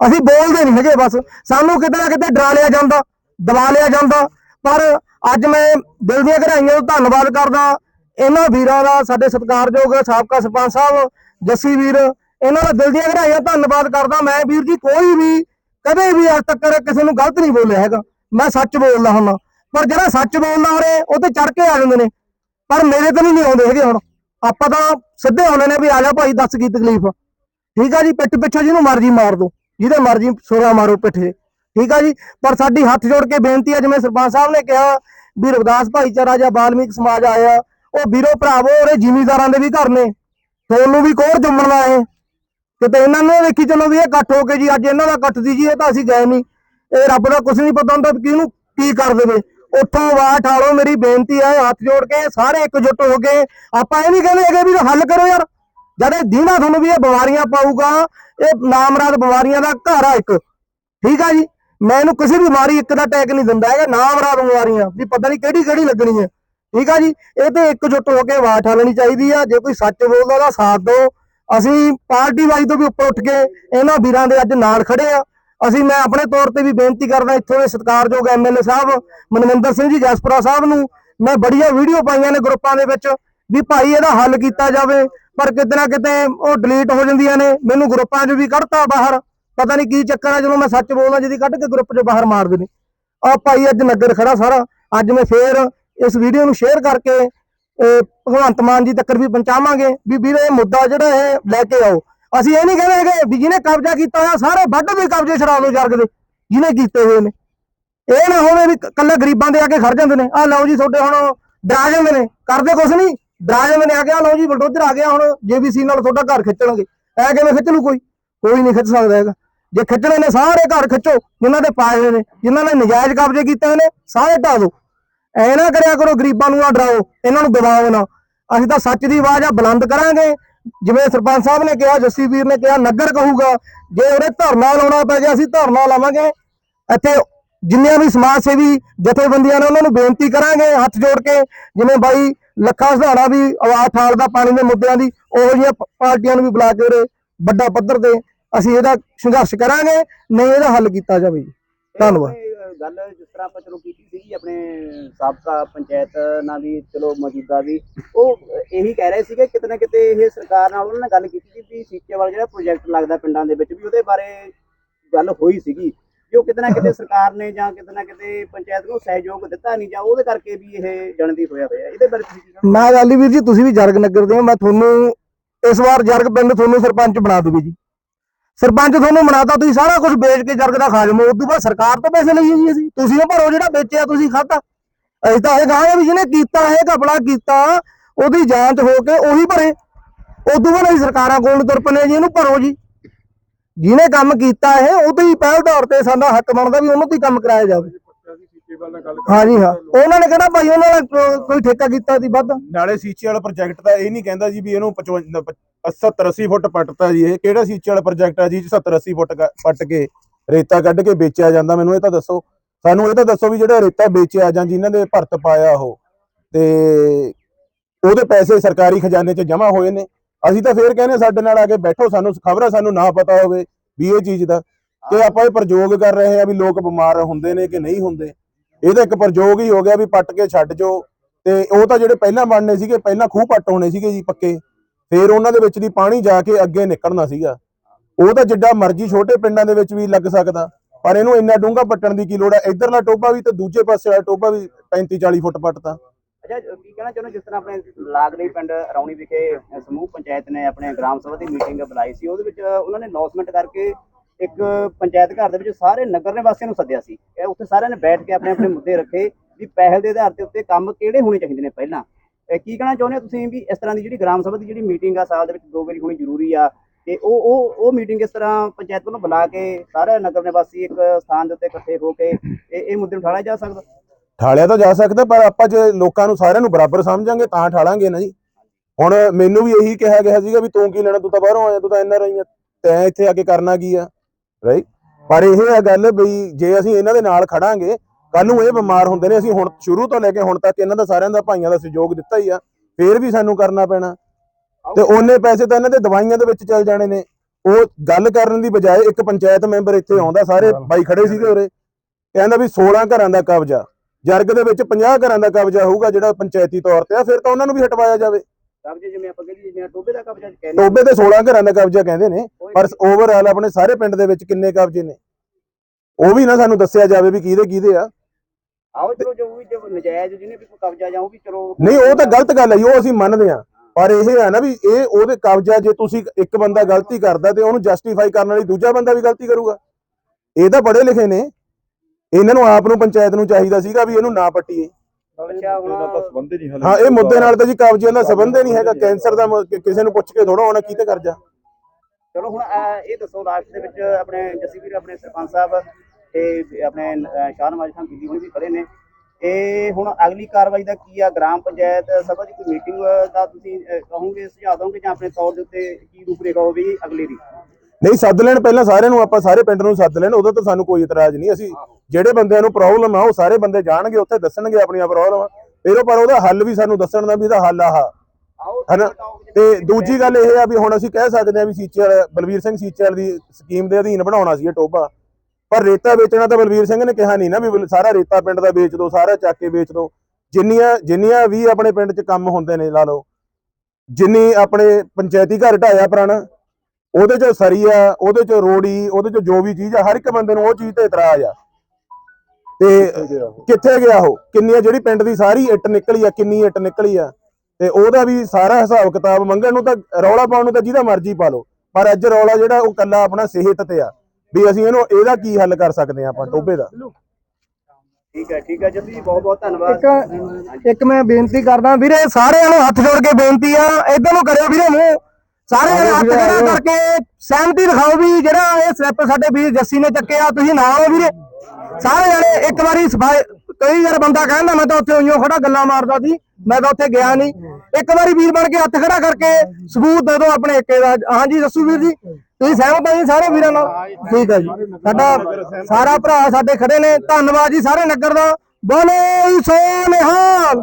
[SPEAKER 2] ਅਸੀਂ ਬੋਲਦੇ ਨਹੀਂ ਹੈਗੇ ਬਸ, ਸਾਨੂੰ ਕਿਤੇ ਨਾ ਕਿਤੇ ਡਰਾ ਲਿਆ ਜਾਂਦਾ, ਦਬਾ ਲਿਆ ਜਾਂਦਾ, ਪਰ ਅੱਜ ਮੈਂ ਦਿਲ ਦੀਆਂ ਗਹਿਰਾਈਆਂ ਤੋਂ ਧੰਨਵਾਦ ਕਰਦਾ, ਇਹਨਾਂ ਵੀਰਾਂ ਦਾ, ਸਾਡੇ ਸਤਿਕਾਰਯੋਗ ਸਾਬਕਾ ਸਰਪੰਚ ਸਾਹਿਬ, ਜੱਸੀ ਵੀਰ, ਇਹਨਾਂ ਦਾ ਦਿਲ ਦੀਆਂ ਗਹਿਰਾਈਆਂ ਧੰਨਵਾਦ ਕਰਦਾ, ਮੈਂ ਵੀਰ ਜੀ ਕੋਈ ਵੀ, ਕਦੇ ਵੀ ਅੱਜ ਤੱਕ ਕਿਸੇ ਨੂੰ ਗਲਤ ਨਹੀਂ ਬੋਲਿਆ ਹੈਗਾ, ਮੈਂ ਸੱਚ ਬੋਲਦਾ ਹੁੰਦਾ। ਪਰ ਜਿਹੜਾ ਸੱਚ ਬੋਲਦਾ ਹੋਰੇ ਉਹ ਤੇ ਚੜ ਕੇ ਆ ਜਾਂਦੇ ਨੇ। ਪਰ ਮੇਰੇ ਤੇ ਨਹੀਂ ਆਉਂਦੇ ਹੈਗੇ ਹੁਣ। ਆਪਾਂ ਤਾਂ ਸਿੱਧੇ ਆਉਂਦੇ ਨੇ ਵੀ ਆ ਜਾ ਭਾਈ, ਦੱਸ ਕੀ ਤਕਲੀਫ। ਠੀਕ ਆ ਜੀ, ਪਿੱਠ ਪਿੱਛੇ ਜਿਹਨੂੰ ਮਰਜ਼ੀ ਮਾਰ ਦੋ ਜਿਹਦੇ ਮਰਜ਼ੀ ਸੋਰਾ ਮਾਰੋ ਪਿੱਠੇ। ਠੀਕ ਆ ਜੀ, ਪਰ ਸਾਡੀ ਹੱਥ ਜੋੜ ਕੇ ਬੇਨਤੀ ਆ, ਜਿਵੇਂ ਸਰਪੰਚ ਸਾਹਿਬ ਨੇ ਕਿਹਾ ਵੀ ਰਵਿਦਾਸ ਭਾਈਚਾਰਾ ਜਾਂ ਬਾਲਮੀਕ ਸਮਾਜ ਆਇਆ, ਉਹ ਵੀਰੋ ਭਰਾਵੋ ਉਹਦੇ ਜਿਮੀਦਾਰਾਂ ਦੇ ਵੀ ਘਰ ਨੇ। ਤੁਹਾਨੂੰ ਵੀ ਕੋਰ ਜੰਮਣਾ ਹੈ ਕਿਤੇ ਇਹਨਾਂ ਨੂੰ ਵੇਖੀ ਚਲੋ ਵੀ ਇਹ ਇਕੱਠ ਹੋ ਕੇ ਜੀ, ਅੱਜ ਇਹਨਾਂ ਦਾ ਇਕੱਠ ਦੀ ਜੀ, ਇਹ ਤਾਂ ਅਸੀਂ ਗਏ ਨਹੀਂ ਇਹ ਰੱਬ ਦਾ ਕੁਝ ਨਹੀਂ ਪਤਾ ਹੁੰਦਾ ਕਿਹਨੂੰ ਕੀ ਕਰ ਦੇਵੇ। ਉੱਥੋਂ ਆਵਾਜ਼ ਠਾਲੋ ਮੇਰੀ ਬੇਨਤੀ ਹੈ, ਹੱਥ ਜੋੜ ਕੇ ਸਾਰੇ ਇਕਜੁੱਟ ਹੋ ਕੇ ਆਪਾਂ ਇਹ ਨਹੀਂ ਕਹਿੰਦੇ ਹੈਗੇ ਵੀ ਹੱਲ ਕਰੋ ਯਾਰ। ਜਦ ਇਹ ਦੀਨਾ ਤੁਹਾਨੂੰ ਵੀ ਇਹ ਬਿਮਾਰੀਆਂ ਪਾਊਗਾ, ਇਹ ਨਾਮਰਾਦ ਬਿਮਾਰੀਆਂ ਦਾ ਘਰ ਆ ਇੱਕ। ਠੀਕ ਆ ਜੀ? ਮੈਂ ਇਹਨੂੰ ਕਿਸੇ ਵੀ ਬਿਮਾਰੀ ਇੱਕ ਦਾ ਟੈਗ ਨਹੀਂ ਦਿੰਦਾ ਹੈਗਾ ਨਾਮਰਾਦ ਬਿਮਾਰੀਆਂ ਵੀ ਪਤਾ ਨਹੀਂ ਕਿਹੜੀ ਕਿਹੜੀ ਲੱਗਣੀ ਹੈ। ਠੀਕ ਆ ਜੀ? ਇਹ ਤੇ ਇਕਜੁੱਟ ਹੋ ਕੇ ਆਵਾਜ਼ ਠਾਲਣੀ ਚਾਹੀਦੀ ਆ। ਜੇ ਕੋਈ ਸੱਚ ਬੋਲਦਾ ਉਹਦਾ ਸਾਥ ਦਿਓ। ਅਸੀਂ ਪਾਰਟੀ ਵਾਈਜ਼ ਤੋਂ ਵੀ ਉੱਪਰ ਉੱਠ ਕੇ ਇਹਨਾਂ ਵੀਰਾਂ ਦੇ ਅੱਜ ਨਾਲ ਖੜੇ ਆ। ਅਸੀਂ ਮੈਂ ਆਪਣੇ ਤੌਰ ਤੇ ਵੀ ਬੇਨਤੀ ਕਰਦਾ ਇੱਥੋਂ ਦੇ ਸਤਿਕਾਰਯੋਗ ਐਮਐਲਏ ਸਾਹਿਬ, ਮਨਵਿੰਦਰ ਸਿੰਘ ਜੀ, ਜਸਪੁਰਾ ਸਾਹਿਬ ਨੂੰ ਮੈਂ ਬੜੀਆਂ ਵੀਡੀਓ ਪਾਈਆਂ ਨੇ ਗਰੁੱਪਾਂ ਦੇ ਵਿੱਚ ਵੀ ਭਾਈ ਇਹਦਾ ਹੱਲ ਕੀਤਾ ਜਾਵੇ, ਪਰ ਕਿਤੇ ਨਾ ਕਿਤੇ ਉਹ ਡਿਲੀਟ ਹੋ ਜਾਂਦੀਆਂ ਨੇ, ਮੈਨੂੰ ਗਰੁੱਪਾਂ 'ਚ ਵੀ ਕੱਢਤਾ ਬਾਹਰ। ਪਤਾ ਨਹੀਂ ਕੀ ਚੱਕਰ ਹੈ ਜਦੋਂ ਮੈਂ ਸੱਚ ਬੋਲਦਾ ਜਿਹਦੀ ਕੱਢ ਕੇ ਗਰੁੱਪ 'ਚ ਬਾਹਰ ਮਾਰ ਦਿੰਦੇ ਆ ਭਾਈ ਅੱਜ ਨਗਰ ਖੜਾ ਸਾਰਾ, ਅੱਜ ਮੈਂ ਫੇਰ ਇਸ ਵੀਡੀਓ ਨੂੰ ਸ਼ੇਅਰ ਕਰਕੇ ਭਗਵੰਤ ਮਾਨ ਜੀ ਤੱਕ ਵੀ ਪਹੁੰਚਾਵਾਂਗੇ, ਵੀ ਵੀਰੇ ਇਹ ਮੁੱਦਾ ਜਿਹੜਾ ਹੈ ਲੈ ਕੇ ਆਓ। ਅਸੀਂ ਇਹ ਨਹੀਂ ਕਹਿੰਦੇ ਹੈਗੇ ਵੀ ਜਿਹਨੇ ਕਬਜ਼ਾ ਕੀਤਾ ਹੋਇਆ, ਸਾਰੇ ਵੱਢ ਦੇ ਕਬਜ਼ੇ ਛਡਾ ਲਓ ਜਰਗ ਦੇ, ਜਿਹਨੇ ਕੀਤੇ ਹੋਏ ਨੇ। ਇਹ ਨਾ ਹੋਵੇ ਵੀ ਕੱਲੇ ਗਰੀਬਾਂ ਦੇ ਆ ਕੇ ਖੜ ਜਾਂਦੇ ਨੇ ਆ ਲਓ ਜੀ ਤੁਹਾਡੇ ਹੁਣ ਡਰਾ ਜਾਂਦੇ ਨੇ, ਕਰਦੇ ਕੁਛ ਨਹੀਂ, ਡਰਾ ਜਾਂਦੇ ਨੇ, ਆ ਕੇ ਲਓ ਜੀ ਬਲਡੋਜ਼ਰ ਆ ਗਿਆ ਹੁਣ ਜੇਬੀਸੀ ਨਾਲ ਤੁਹਾਡਾ ਘਰ ਖਿੱਚਣਗੇ ਐ ਕਿਵੇਂ ਖਿੱਚ ਲੂ ਕੋਈ? ਕੋਈ ਨਹੀਂ ਖਿੱਚ ਸਕਦਾ ਹੈਗਾ। ਜੇ ਖਿੱਚਣੇ ਨੇ ਸਾਰੇ ਘਰ ਖਿੱਚੋ, ਜਿਨ੍ਹਾਂ ਦੇ ਪਾਏ ਨੇ, ਜਿਨ੍ਹਾਂ ਨੇ ਨਜਾਇਜ਼ ਕਬਜ਼ੇ ਕੀਤੇ ਹੋਏ ਨੇ, ਸਾਰੇ ਢਾਹ ਦਿਓ ਐ ਨਾ ਕਰਿਆ ਕਰੋ, ਗਰੀਬਾਂ ਨੂੰ ਆ ਡਰਾਓ, ਇਹਨਾਂ ਨੂੰ ਦਬਾਓ ਨਾ। ਅਸੀਂ ਤਾਂ ਸੱਚ ਦੀ ਆਵਾਜ਼ ਆ, ਬੁਲੰਦ ਕਰਾਂਗੇ। ਜਿਵੇਂ ਸਰਪੰਚ ਸਾਹਿਬ ਨੇ ਕਿਹਾ, ਜੱਸੀ ਵੀਰ ਨੇ ਕਿਹਾ, ਨਗਰ ਕਹੂਗਾ, ਜੇ ਉਹਨੇ ਧਰਨਾ ਲਾਉਣਾ ਪੈ ਗਿਆ, ਅਸੀਂ ਧਰਨਾ ਲਾਵਾਂਗੇ। ਇੱਥੇ ਜਿੰਨੀਆਂ ਵੀ ਸਮਾਜ ਸੇਵੀ ਜਥੇਬੰਦੀਆਂ ਨੇ, ਉਹਨਾਂ ਨੂੰ ਬੇਨਤੀ ਕਰਾਂਗੇ ਹੱਥ ਜੋੜ ਕੇ, ਜਿਵੇਂ ਬਾਈ ਲੱਖਾ ਸਧਾਰਾ ਵੀ ਆਵਾਜ਼ ਠਾਲਦਾ ਪਾਣੀ ਦੇ ਮੁੱਦਿਆਂ ਦੀ, ਉਹੋ ਜਿਹੀਆਂ ਪਾਰਟੀਆਂ ਨੂੰ ਵੀ ਬੁਲਾ ਕੇ ਉਰੇ ਵੱਡਾ ਪੱਧਰ ਤੇ ਅਸੀਂ ਇਹਦਾ ਸੰਘਰਸ਼ ਕਰਾਂਗੇ, ਨਹੀਂ ਇਹਦਾ ਹੱਲ ਕੀਤਾ ਜਾਵੇ ਜੀ। ਧੰਨਵਾਦ।
[SPEAKER 4] ਗੱਲ ਜਿਸ ਤਰ੍ਹਾਂ ਆਪਾਂ ਚਲੋ ਕੀਤੀ ਸੀਗੀ ਆਪਣੇ ਸਾਬਕਾ ਪੰਚਾਇਤ ਨਾਲ ਵੀ, ਚਲੋ ਮੌਜੂਦਾ ਵੀ, ਉਹ ਇਹੀ ਕਹਿ ਰਹੇ ਸੀਗੇ ਕਿਤੇ ਨਾ ਕਿਤੇ ਇਹ ਸਰਕਾਰ ਨਾਲ ਉਹਨਾਂ ਨੇ ਗੱਲ ਕੀਤੀ ਸੀ ਵੀ ਸੀਚੇਵਾਲ ਜਿਹੜਾ ਪ੍ਰੋਜੈਕਟ ਲੱਗਦਾ ਪਿੰਡਾਂ ਦੇ ਵਿੱਚ ਵੀ ਉਹਦੇ ਬਾਰੇ ਗੱਲ ਹੋਈ ਸੀਗੀ। ਕਿ ਉਹ ਕਿਤੇ ਨਾ ਕਿਤੇ ਸਰਕਾਰ ਨੇ ਜਾਂ ਕਿਤੇ ਨਾ ਕਿਤੇ ਪੰਚਾਇਤ ਨੂੰ ਸਹਿਯੋਗ ਦਿੱਤਾ ਨਹੀਂ ਜਾਂ ਉਹਦੇ ਕਰਕੇ ਵੀ ਇਹ ਜਣਦੀ ਹੋਇਆ ਹੋਇਆ। ਇਹਦੇ ਬਾਰੇ ਤੁਸੀਂ
[SPEAKER 2] ਮੈਂ ਗੱਲ ਵੀਰ ਜੀ, ਤੁਸੀਂ ਵੀ ਜਰਗ ਨਗਰ ਦੇ ਹੋ, ਮੈਂ ਤੁਹਾਨੂੰ ਇਸ ਵਾਰ ਜਰਗ ਪਿੰਡ ਤੁਹਾਨੂੰ ਸਰਪੰਚ ਬਣਾ ਦੂਗੀ ਜੀ। ਸਰਪੰਚ ਤੁਹਾਨੂੰ ਮਨਾਤਾ, ਤੁਸੀਂ ਸਾਰਾ ਕੁਝ ਵੇਚ ਕੇ ਜਰਗ ਦਾ ਖਾ ਜਾਓ ਉਸ ਬਾਅਦ ਸਰਕਾਰ ਤੋਂ ਪੈਸੇ ਲਈਏ ਜੀ ਅਸੀਂ। ਤੁਸੀਂ ਉਹ ਭਰੋ ਜਿਹੜਾ ਵੇਚਿਆ, ਤੁਸੀਂ ਖਾਧਾ ਅਸੀਂ ਤਾਂ ਇਹ ਕਹਾਂਗੇ ਵੀ ਜਿਹਨੇ ਕੀਤਾ, ਇਹ ਘਪਲਾ ਕੀਤਾ, ਉਹਦੀ ਜਾਂਚ ਹੋ ਕੇ ਉਹੀ ਭਰੇ। ਉਦੋਂ ਬਾਅਦ ਅਸੀਂ ਸਰਕਾਰਾਂ ਕੋਲ ਨੂੰ ਤੁਰ ਪਨੇ ਜੀ, ਇਹਨੂੰ ਭਰੋ ਜੀ। ਜਿਹਨੇ ਕੰਮ ਕੀਤਾ ਹੈ ਉਹਦੇ ਹੀ ਪਹਿਲ ਤੌਰ ਤੇ ਸਾਡਾ ਹੱਕ ਬਣਦਾ ਵੀ ਉਹਨੂੰ ਤੋਂ ਹੀ ਕੰਮ ਕਰਾਇਆ ਜਾਵੇ। ਹਾਂ। ਜੀ ਹਾਂ ਉਹਨਾਂ ਨੇ ਕਿਹੜਾ ਭਾਈ ਉਹਨਾਂ ਨੇ ਕੋ- ਕੋਈ ਠੇਕਾ ਕੀਤਾ ਸੀ ਵੱਧ।
[SPEAKER 3] ਨਾਲੇ ਸੀਚੇ ਵਾਲਾ ਪ੍ਰੋਜੈਕਟ ਤਾਂ ਇਹ ਨਹੀਂ ਕਹਿੰਦਾ ਜੀ ਵੀ ਇਹਨੂੰ 55 70 80 ਫੁੱਟ ਪੱਟਤਾ ਜੀ। ਇਹ ਕਿਹੜਾ ਸੀਚੇ ਵਾਲਾ ਪ੍ਰੋਜੈਕਟ ਆ ਜੀ 70 80 ਫੁੱਟ ਕ- ਪੱਟ ਕੇ ਰੇਤਾ ਕੱਢ ਕੇ ਵੇਚਿਆ ਜਾਂਦਾ। ਮੈਨੂੰ ਇਹ ਤਾਂ ਦੱਸੋ। ਸਾਨੂੰ ਇਹ ਤਾਂ ਦੱਸੋ ਵੀ ਜਿਹੜਾ ਰੇਤਾ ਵੇਚਿਆ ਜਾਂ ਜਿਨ੍ਹਾਂ ਦੇ ਭਰਤ ਪਾਇਆ ਉਹ। ਤੇ ਉਹਦੇ ਪੈਸੇ ਸਰਕਾਰੀ ਖਜ਼ਾਨੇ 'ਚ ਜਮ੍ਹਾਂ ਹੋਏ ਨੇ। ਅਸੀਂ ਤਾਂ ਫੇਰ ਕਹਿੰਦੇ ਸਾਡੇ ਨਾਲ ਆ ਕੇ ਬੈਠੋ। ਸਾਨੂੰ ਖਬਰ ਸਾਨੂੰ ਨਾ ਪਤਾ ਹੋਵੇ ਵੀ ਇਹ ਚੀਜ਼ ਦਾ। ਤੇ ਆਪਾਂ ਇਹ ਪ੍ਰਯੋਗ ਕਰ ਰਹੇ ਆ ਵੀ ਲੋਕ ਬਿਮਾਰ ਹੁੰਦੇ ਨੇ ਕਿ ਨਹੀਂ ਹੁੰਦੇ। ਇਹ ਤਾਂ ਇੱਕ ਪ੍ਰਯੋਗ ਹੀ ਹੋ ਗਿਆ ਵੀ ਪੱਟ ਕੇ ਛੱਡ ਜੋ ਤੇ ਉਹ ਤਾਂ ਜਿਹੜੇ ਪਹਿਲਾਂ ਬਣਨੇ ਸੀਗੇ, ਪਹਿਲਾਂ ਖੂਹ ਪੱਟ ਹੋਣੇ ਸੀਗੇ ਜੀ ਪੱਕੇ, ਫੇਰ ਉਹਨਾਂ ਦੇ ਵਿੱਚ ਦੀ ਪਾਣੀ ਜਾ ਕੇ ਅੱਗੇ ਨਿਕਲਣਾ ਸੀਗਾ। ਉਹ ਤਾਂ ਜਿੱਡਾ ਮਰਜ਼ੀ ਛੋਟੇ ਪਿੰਡਾਂ ਦੇ ਵਿੱਚ ਵੀ ਲੱਗ ਸਕਦਾ, ਪਰ ਇਹਨੂੰ ਇੰਨਾ ਡੂੰਘਾ ਪੱਟਣ ਦੀ ਕੀ ਲੋੜ ਹੈ ਇਧਰਲਾ ਟੋਬਾ ਵੀ ਤੇ ਦੂਜੇ ਪਾਸੇ ਵਾਲਾ ਟੋਬਾ ਵੀ 35 40 ਫੁੱਟ ਪੱਟਤਾ
[SPEAKER 4] ਅੱਛਾ, ਕੀ ਕਹਿਣਾ ਚਾਹੁੰਦੇ ਜਿਸ ਤਰ੍ਹਾਂ ਆਪਣੇ ਲਾਗਲੇ ਪਿੰਡ ਰੌਣੀ ਵਿਖੇ ਸਮੂਹ ਪੰਚਾਇਤ ਨੇ ਆਪਣੇ ਗ੍ਰਾਮ ਸਭਾ ਦੀ ਮੀਟਿੰਗ ਬੁਲਾਈ ਸੀ, ਉਹਦੇ ਵਿੱਚ ਉਹਨਾਂ ਨੇ ਅਨਾਉਂਸਮੈਂਟ ਕਰਕੇ ਇੱਕ ਪੰਚਾਇਤ ਘਰ ਦੇ ਵਿੱਚ ਸਾਰੇ ਨਗਰ ਨਿਵਾਸੀਆਂ ਨੂੰ ਸੱਦਿਆ ਸੀ। ਇਹ ਉੱਥੇ ਸਾਰਿਆਂ ਨੇ ਬੈਠ ਕੇ ਆਪਣੇ ਆਪਣੇ ਮੁੱਦੇ ਰੱਖੇ ਵੀ ਪਹਿਲ ਦੇ ਆਧਾਰ ਤੇ ਉੱਤੇ ਕੰਮ ਕਿਹੜੇ ਹੋਣੇ ਚਾਹੀਦੇ ਨੇ ਪਹਿਲਾਂ। ਇਹ ਕੀ ਕਹਿਣਾ ਚਾਹੁੰਦੇ ਹੋ ਤੁਸੀਂ ਵੀ ਇਸ ਤਰ੍ਹਾਂ ਦੀ ਜਿਹੜੀ ਗ੍ਰਾਮ ਸਭਾ ਦੀ ਜਿਹੜੀ ਮੀਟਿੰਗ ਆ ਸਾਲ ਦੇ ਵਿੱਚ ਦੋ ਵਾਰੀ ਹੋਣੀ ਜ਼ਰੂਰੀ ਆ ਤੇ ਉਹ ਉਹ ਉਹ ਮੀਟਿੰਗ ਇਸ ਤਰ੍ਹਾਂ ਪੰਚਾਇਤ ਵੱਲੋਂ ਬੁਲਾ ਕੇ ਸਾਰੇ ਨਗਰ ਨਿਵਾਸੀ ਇੱਕ ਸਥਾਨ ਦੇ ਉੱਤੇ ਇਕੱਠੇ ਹੋ ਕੇ ਇਹ ਇਹ ਮੁੱਦੇ ਨੂੰ ਉਠਾਇਆ ਜਾ ਸਕਦਾ?
[SPEAKER 3] ਠਾਲਿਆ ਤਾਂ ਜਾ ਸਕਦਾ, ਪਰ ਆਪਾਂ ਜੇ ਲੋਕਾਂ ਨੂੰ ਸਾਰਿਆਂ ਨੂੰ ਬਰਾਬਰ ਸਮਝਾਂਗੇ ਤਾਂ ਠਾਲਾਂਗੇ ਨਾ ਜੀ। ਹੁਣ ਮੈਨੂੰ ਵੀ ਇਹੀ ਕਿਹਾ ਗਿਆ ਸੀਗਾ ਵੀ ਤੂੰ ਕੀ ਲੈਣਾ, ਤੂੰ ਤਾਂ ਬਾਹਰੋਂ ਆਇਆ, ਤੂੰ ਤਾਂ ਇੰਨਾ ਆ, ਤੈਂ ਇੱਥੇ ਆ ਕੇ ਕਰਨਾ ਕੀ ਆ? ਰਾਈਟ ਪਰ ਇਹ ਹੈ ਗੱਲ ਬਈ ਜੇ ਅਸੀਂ ਇਹਨਾਂ ਦੇ ਨਾਲ ਖੜਾਂਗੇ ਕੱਲ ਨੂੰ ਇਹ ਬਿਮਾਰ ਹੁੰਦੇ ਨੇ ਅਸੀਂ ਹੁਣ ਸ਼ੁਰੂ ਤੋਂ ਲੈ ਕੇ ਹੁਣ ਤੱਕ ਇਹਨਾਂ ਦਾ ਸਾਰਿਆਂ ਦਾ ਭਾਈਆਂ ਦਾ ਸਹਿਯੋਗ ਦਿੱਤਾ ਹੀ ਆ ਫੇਰ ਵੀ ਸਾਨੂੰ ਕਰਨਾ ਪੈਣਾ। ਤੇ ਉਹਨੇ ਪੈਸੇ ਤਾਂ ਇਹਨਾਂ ਦੇ ਦਵਾਈਆਂ ਦੇ ਵਿੱਚ ਚੱਲ ਜਾਣੇ ਨੇ। ਉਹ ਗੱਲ ਕਰਨ ਦੀ ਬਜਾਏ ਇੱਕ ਪੰਚਾਇਤ ਮੈਂਬਰ ਇੱਥੇ ਆਉਂਦਾ ਸਾਰੇ ਬਾਈ ਖੜੇ ਸੀਗੇ ਉਰੇ। ਕਹਿੰਦਾ ਵੀ 16 ਘਰਾਂ ਦਾ ਕਬਜ਼ਾ ਜਰਗ ਦੇ ਵਿੱਚ 50 ਘਰਾਂ ਦਾ ਕਬਜ਼ਾ ਹੋਊਗਾ ਜਿਹੜਾ ਪੰਚਾਇਤੀ ਤੌਰ ਤੇ ਆ ਫਿਰ ਤਾਂ ਉਹਨਾਂ ਨੂੰ ਵੀ ਹਟਵਾਇਆ ਜਾਵੇ।
[SPEAKER 4] ਕਬਜ਼ੇ ਜਿਵੇਂ ਆਪਾਂ ਕਹਿੰਦੇ ਜਿਵੇਂ ਟੋਬੇ ਦਾ ਕਬਜ਼ਾ ਕਹਿੰਦੇ
[SPEAKER 3] ਟੋਬੇ ਤੇ 16 ਘਰਾਂ ਦਾ ਕਬਜ਼ਾ ਕਹਿੰਦੇ ਨੇ ਪਰ ਓਵਰਆਲ ਆਪਣੇ ਸਾਰੇ ਪਿੰਡ ਦੇ ਵਿੱਚ ਕਿੰਨੇ ਕਬਜ਼ੇ ਨੇ? ਉਹ ਵੀ ਨਾ ਸਾਨੂੰ ਦੱਸਿਆ ਜਾਵੇ ਵੀ ਕਿਹਦੇ ਕਿਹਦੇ ਆ।
[SPEAKER 4] ਆਓ ਚਲੋ ਜੋ ਵੀ ਜੋ ਨਜਾਇਜ਼ ਜਿਹਨੇ ਵੀ ਕੋਈ ਕਬਜ਼ਾ ਜਾਂ ਉਹ ਵੀ ਚਲੋ
[SPEAKER 3] ਨਹੀਂ ਉਹ ਤਾਂ ਗਲਤ ਗੱਲ ਹੈ ਉਹ ਅਸੀਂ ਮੰਨਦੇ ਆ। ਪਰ ਇਹ ਹੈ ਨਾ ਵੀ ਇਹ ਉਹਦੇ ਕਬਜ਼ਾ ਜੇ ਤੁਸੀਂ ਇੱਕ ਬੰਦਾ ਗਲਤੀ ਕਰਦਾ ਤੇ ਉਹਨੂੰ ਜਸਟੀਫਾਈ ਕਰਨ ਵਾਲੀ ਦੂਜਾ ਬੰਦਾ ਵੀ ਗਲਤੀ ਕਰੂਗਾ। ਇਹ ਤਾਂ ਪੜ੍ਹੇ ਲਿਖੇ ਨੇ। ਇਹਨਾਂ ਨੂੰ ਆਪ ਨੂੰ ਪੰਚਾਇਤ ਨੂੰ ਚਾਹੀਦਾ ਸੀਗਾ ਵੀ ਇਹਨੂੰ ਨਾ ਪੱਟੀਏ।
[SPEAKER 4] ਅੱਛਾ ਹੁਣ
[SPEAKER 3] ਹਾਂ ਇਹ ਮੁੱਦੇ ਨਾਲ ਤਾਂ ਜੀ ਕਬਜ਼ਿਆਂ ਦਾ ਸੰਬੰਧ ਹੀ ਨਹੀਂ ਹੈਗਾ ਕੈਂਸਰ ਦਾ ਮ- ਕਿ- ਕਿਸੇ ਨੂੰ ਪੁੱਛ ਕੇ ਥੋੜਾ ਹੋਣਾ ਕੀਤੇ ਕਰਜਾ?
[SPEAKER 4] ਚਲੋ ਹੁਣ ਅਹ, ਇਹ ਦੱਸੋ ਲਾਸਟ ਦੇ ਵਿੱਚ ਆਪਣੇ ਜੱਸੀ ਵੀਰ ਆਪਣੇ ਸਰਪੰਚ ਸਾਹਿਬ ਤੇ ਆਪਣੇ ਅਹ, ਸ਼ਾਹਨਵਾਜ ਖਾਨ ਬੀਬੀ ਹੁਣੀ ਵੀ ਖੜੇ ਨੇ। ਇਹ ਹੁਣ ਅਗਲੀ ਕਾਰਵਾਈ ਦਾ ਕੀ ਆ? ਗ੍ਰਾਮ ਪੰਚਾਇਤ ਸਭਾ ਦੀ ਕੋਈ ਮੀਟਿੰਗ ਦਾ ਤੁਸੀਂ ਅਹ, ਕਹੋਗੇ ਸੁਝਾਅ ਦੋਗੇ ਜਾਂ ਆਪਣੇ ਤੌਰ ਦੇ ਉੱਤੇ ਕੀ ਰੂਪਰੇਖਾ ਹੋਵੇਗੀ ਅਗਲੀ ਦੀ?
[SPEAKER 3] ਨਹੀਂ ਸੱਦ ਲੈਣ ਪਹਿਲਾਂ ਸਾਰਿਆਂ ਨੂੰ ਆਪਾਂ ਸਾਰੇ ਪਿੰਡ ਨੂੰ ਸੱਦ ਲੈਣ ਉਦੋਂ ਤਾਂ ਸਾਨੂੰ ਕੋਈ ਇਤਰਾਜ਼ ਨਹੀਂ। ਅਸੀਂ ਜਿਹੜੇ ਬੰਦਿਆਂ ਨੂੰ ਪ੍ਰੋਬਲਮ ਆ ਉਹ ਸਾਰੇ ਬੰਦੇ ਜਾਣਗੇ ਉੱਥੇ ਦੱਸਣਗੇ ਆਪਣੀਆਂ ਪ੍ਰੋਬਲਮ ਫਿਰ ਉਹ ਪਰ ਉਹਦਾ ਹੱਲ ਵੀ ਸਾਨੂੰ ਦੱਸਣ ਦਾ ਵੀ ਇਹਦਾ ਹੱਲ ਆਹ। ਹਨਾ? ਤੇ ਦੂਜੀ ਗੱਲ ਇਹ ਆ ਵੀ ਹੁਣ ਅਸੀਂ ਕਹਿ ਸਕਦੇ ਆ ਵੀ ਸੀਚੇਵਾਲ ਬਲਵੀਰ ਸਿੰਘ ਸੀਚੇਵਾਲ ਦੀ ਸਕੀਮ ਦੇ ਅਧੀਨ ਬਣਾਉਣਾ ਸੀ ਇਹ ਟੋਬਾ ਪਰ ਰੇਤਾ ਵੇਚਣਾ ਤਾਂ ਬਲਵੀਰ ਸਿੰਘ ਨੇ ਕਿਹਾ ਨਹੀਂ ਨਾ ਵੀ ਸਾਰਾ ਰੇਤਾ ਪਿੰਡ ਦਾ ਵੇਚ ਦਿਓ ਸਾਰਾ ਚੱਕ ਕੇ ਵੇਚ ਦਿਓ ਜਿੰਨੀਆਂ ਜਿੰਨੀਆਂ ਵੀ ਆਪਣੇ ਪਿੰਡ 'ਚ ਕੰਮ ਹੁੰਦੇ ਨੇ ਲਾ ਲਓ। ਜਿੰਨੀ ਆਪਣੇ ਪੰਚਾਇਤੀ ਘਰ ਢਾਇਆ ਪੁਰਾਣਾ ਉਹਦੇ 'ਚ ਸਰੀ ਆ ਉਹਦੇ 'ਚ ਰੋੜੀ ਉਹਦੇ 'ਚ ਜੋ ਵੀ ਚੀਜ਼ ਆ ਹਰ ਇੱਕ ਬੰਦੇ ਨੂੰ ਉਹ ਚੀਜ਼ ਤੇ ਇਤਰਾਜ਼ ਆ। ਤੇ ਕਿੱਥੇ ਗਿਆ ਉਹ? ਕਿੰਨੀਆਂ ਜਿਹੜੀ ਪਿੰਡ ਦੀ ਸਾਰੀ ਇੱਟ ਨਿਕਲੀ ਆ ਕਿੰਨੀ ਇੱਟ ਨਿਕਲੀ ਆ। ਤੇ ਉਹਦਾ ਵੀ ਸਾਰਾ ਹਿਸਾਬ ਕਿਤਾਬ ਮੰਗਣ ਨੂੰ ਤਾਂ ਰੌਲਾ ਪਾਉਣ ਨੂੰ ਤਾਂ ਜਿਹਦਾ ਮਰਜ਼ੀ ਪਾ ਲਓ। ਪਰ ਅੱਜ ਰੌਲਾ ਜਿਹੜਾ ਉਹ ਕੱਲਾ ਆਪਣਾ ਸਿਹਤ ਤੇ ਆ। ਵੀ ਅਸੀਂ ਇਹਨੂੰ ਇਹਦਾ ਕੀ ਹੱਲ ਕਰ ਸਕਦੇ ਆ ਆਪਾਂ ਟੋਬੇ ਦਾ?
[SPEAKER 4] ਠੀਕ ਹੈ ਠੀਕ ਹੈ ਜੱਸੀ ਜੀ ਬਹੁਤ ਬਹੁਤ ਧੰਨਵਾਦ।
[SPEAKER 2] ਇੱਕ ਇੱਕ ਮੈਂ ਬੇਨਤੀ ਕਰਦਾ ਵੀਰੇ ਸਾਰਿਆਂ ਨੂੰ ਹੱਥ ਜੋੜ ਕੇ ਬੇਨਤੀ ਆ ਇਧਰ ਨੂੰ ਕਰਿਓ ਵੀਰੇ ਮੂੰਹ। ਸਾਰੇ ਜਣੇ ਹੱਥ ਖੜਾ ਕਰਕੇ ਸਹਿਮਤੀ ਦਿਖਾਓ ਵੀ ਜਿਹੜਾ ਇਹ ਸਲਿੱਪ ਸਾਡੇ ਵੀਰ ਜੱਸੀ ਨੇ ਚੱਕਿਆ ਤੁਸੀਂ ਨਾ ਆਓ ਵੀਰੇ। ਸਾਰੇ ਜਣੇ ਇੱਕ ਵਾਰੀ ਸਫ਼ਾਈ ਕਈ ਵਾਰ ਬੰਦਾ ਕਹਿੰਦਾ ਮੈਂ ਤਾਂ ਉੱਥੇ ਉਈਓ ਖੜਾ ਗੱਲਾਂ ਮਾਰਦਾ ਸੀ ਮੈਂ ਤਾਂ ਉੱਥੇ ਗਿਆ ਨਹੀਂ। ਇੱਕ ਵਾਰੀ ਵੀਰ ਬਣ ਕੇ ਹੱਥ ਖੜਾ ਕਰਕੇ ਸਬੂਤ ਦੇ ਦਿਓ ਆਪਣੇ ਏਕੇ ਦਾ। ਹਾਂਜੀ ਦੱਸੂ ਵੀਰ ਜੀ ਤੁਸੀਂ ਸਹਿਮਤ ਹੋ ਜੀ ਸਾਰੇ ਵੀਰਾਂ ਨਾਲ? ਠੀਕ ਹੈ ਜੀ। ਸਾਡਾ ਸਾਰਾ ਭਰਾ ਸਾਡੇ ਖੜੇ ਨੇ। ਧੰਨਵਾਦ ਜੀ ਸਾਰੇ ਨਗਰ ਦਾ। ਬੋਲੇ ਸੋ ਨਿਹਾਲ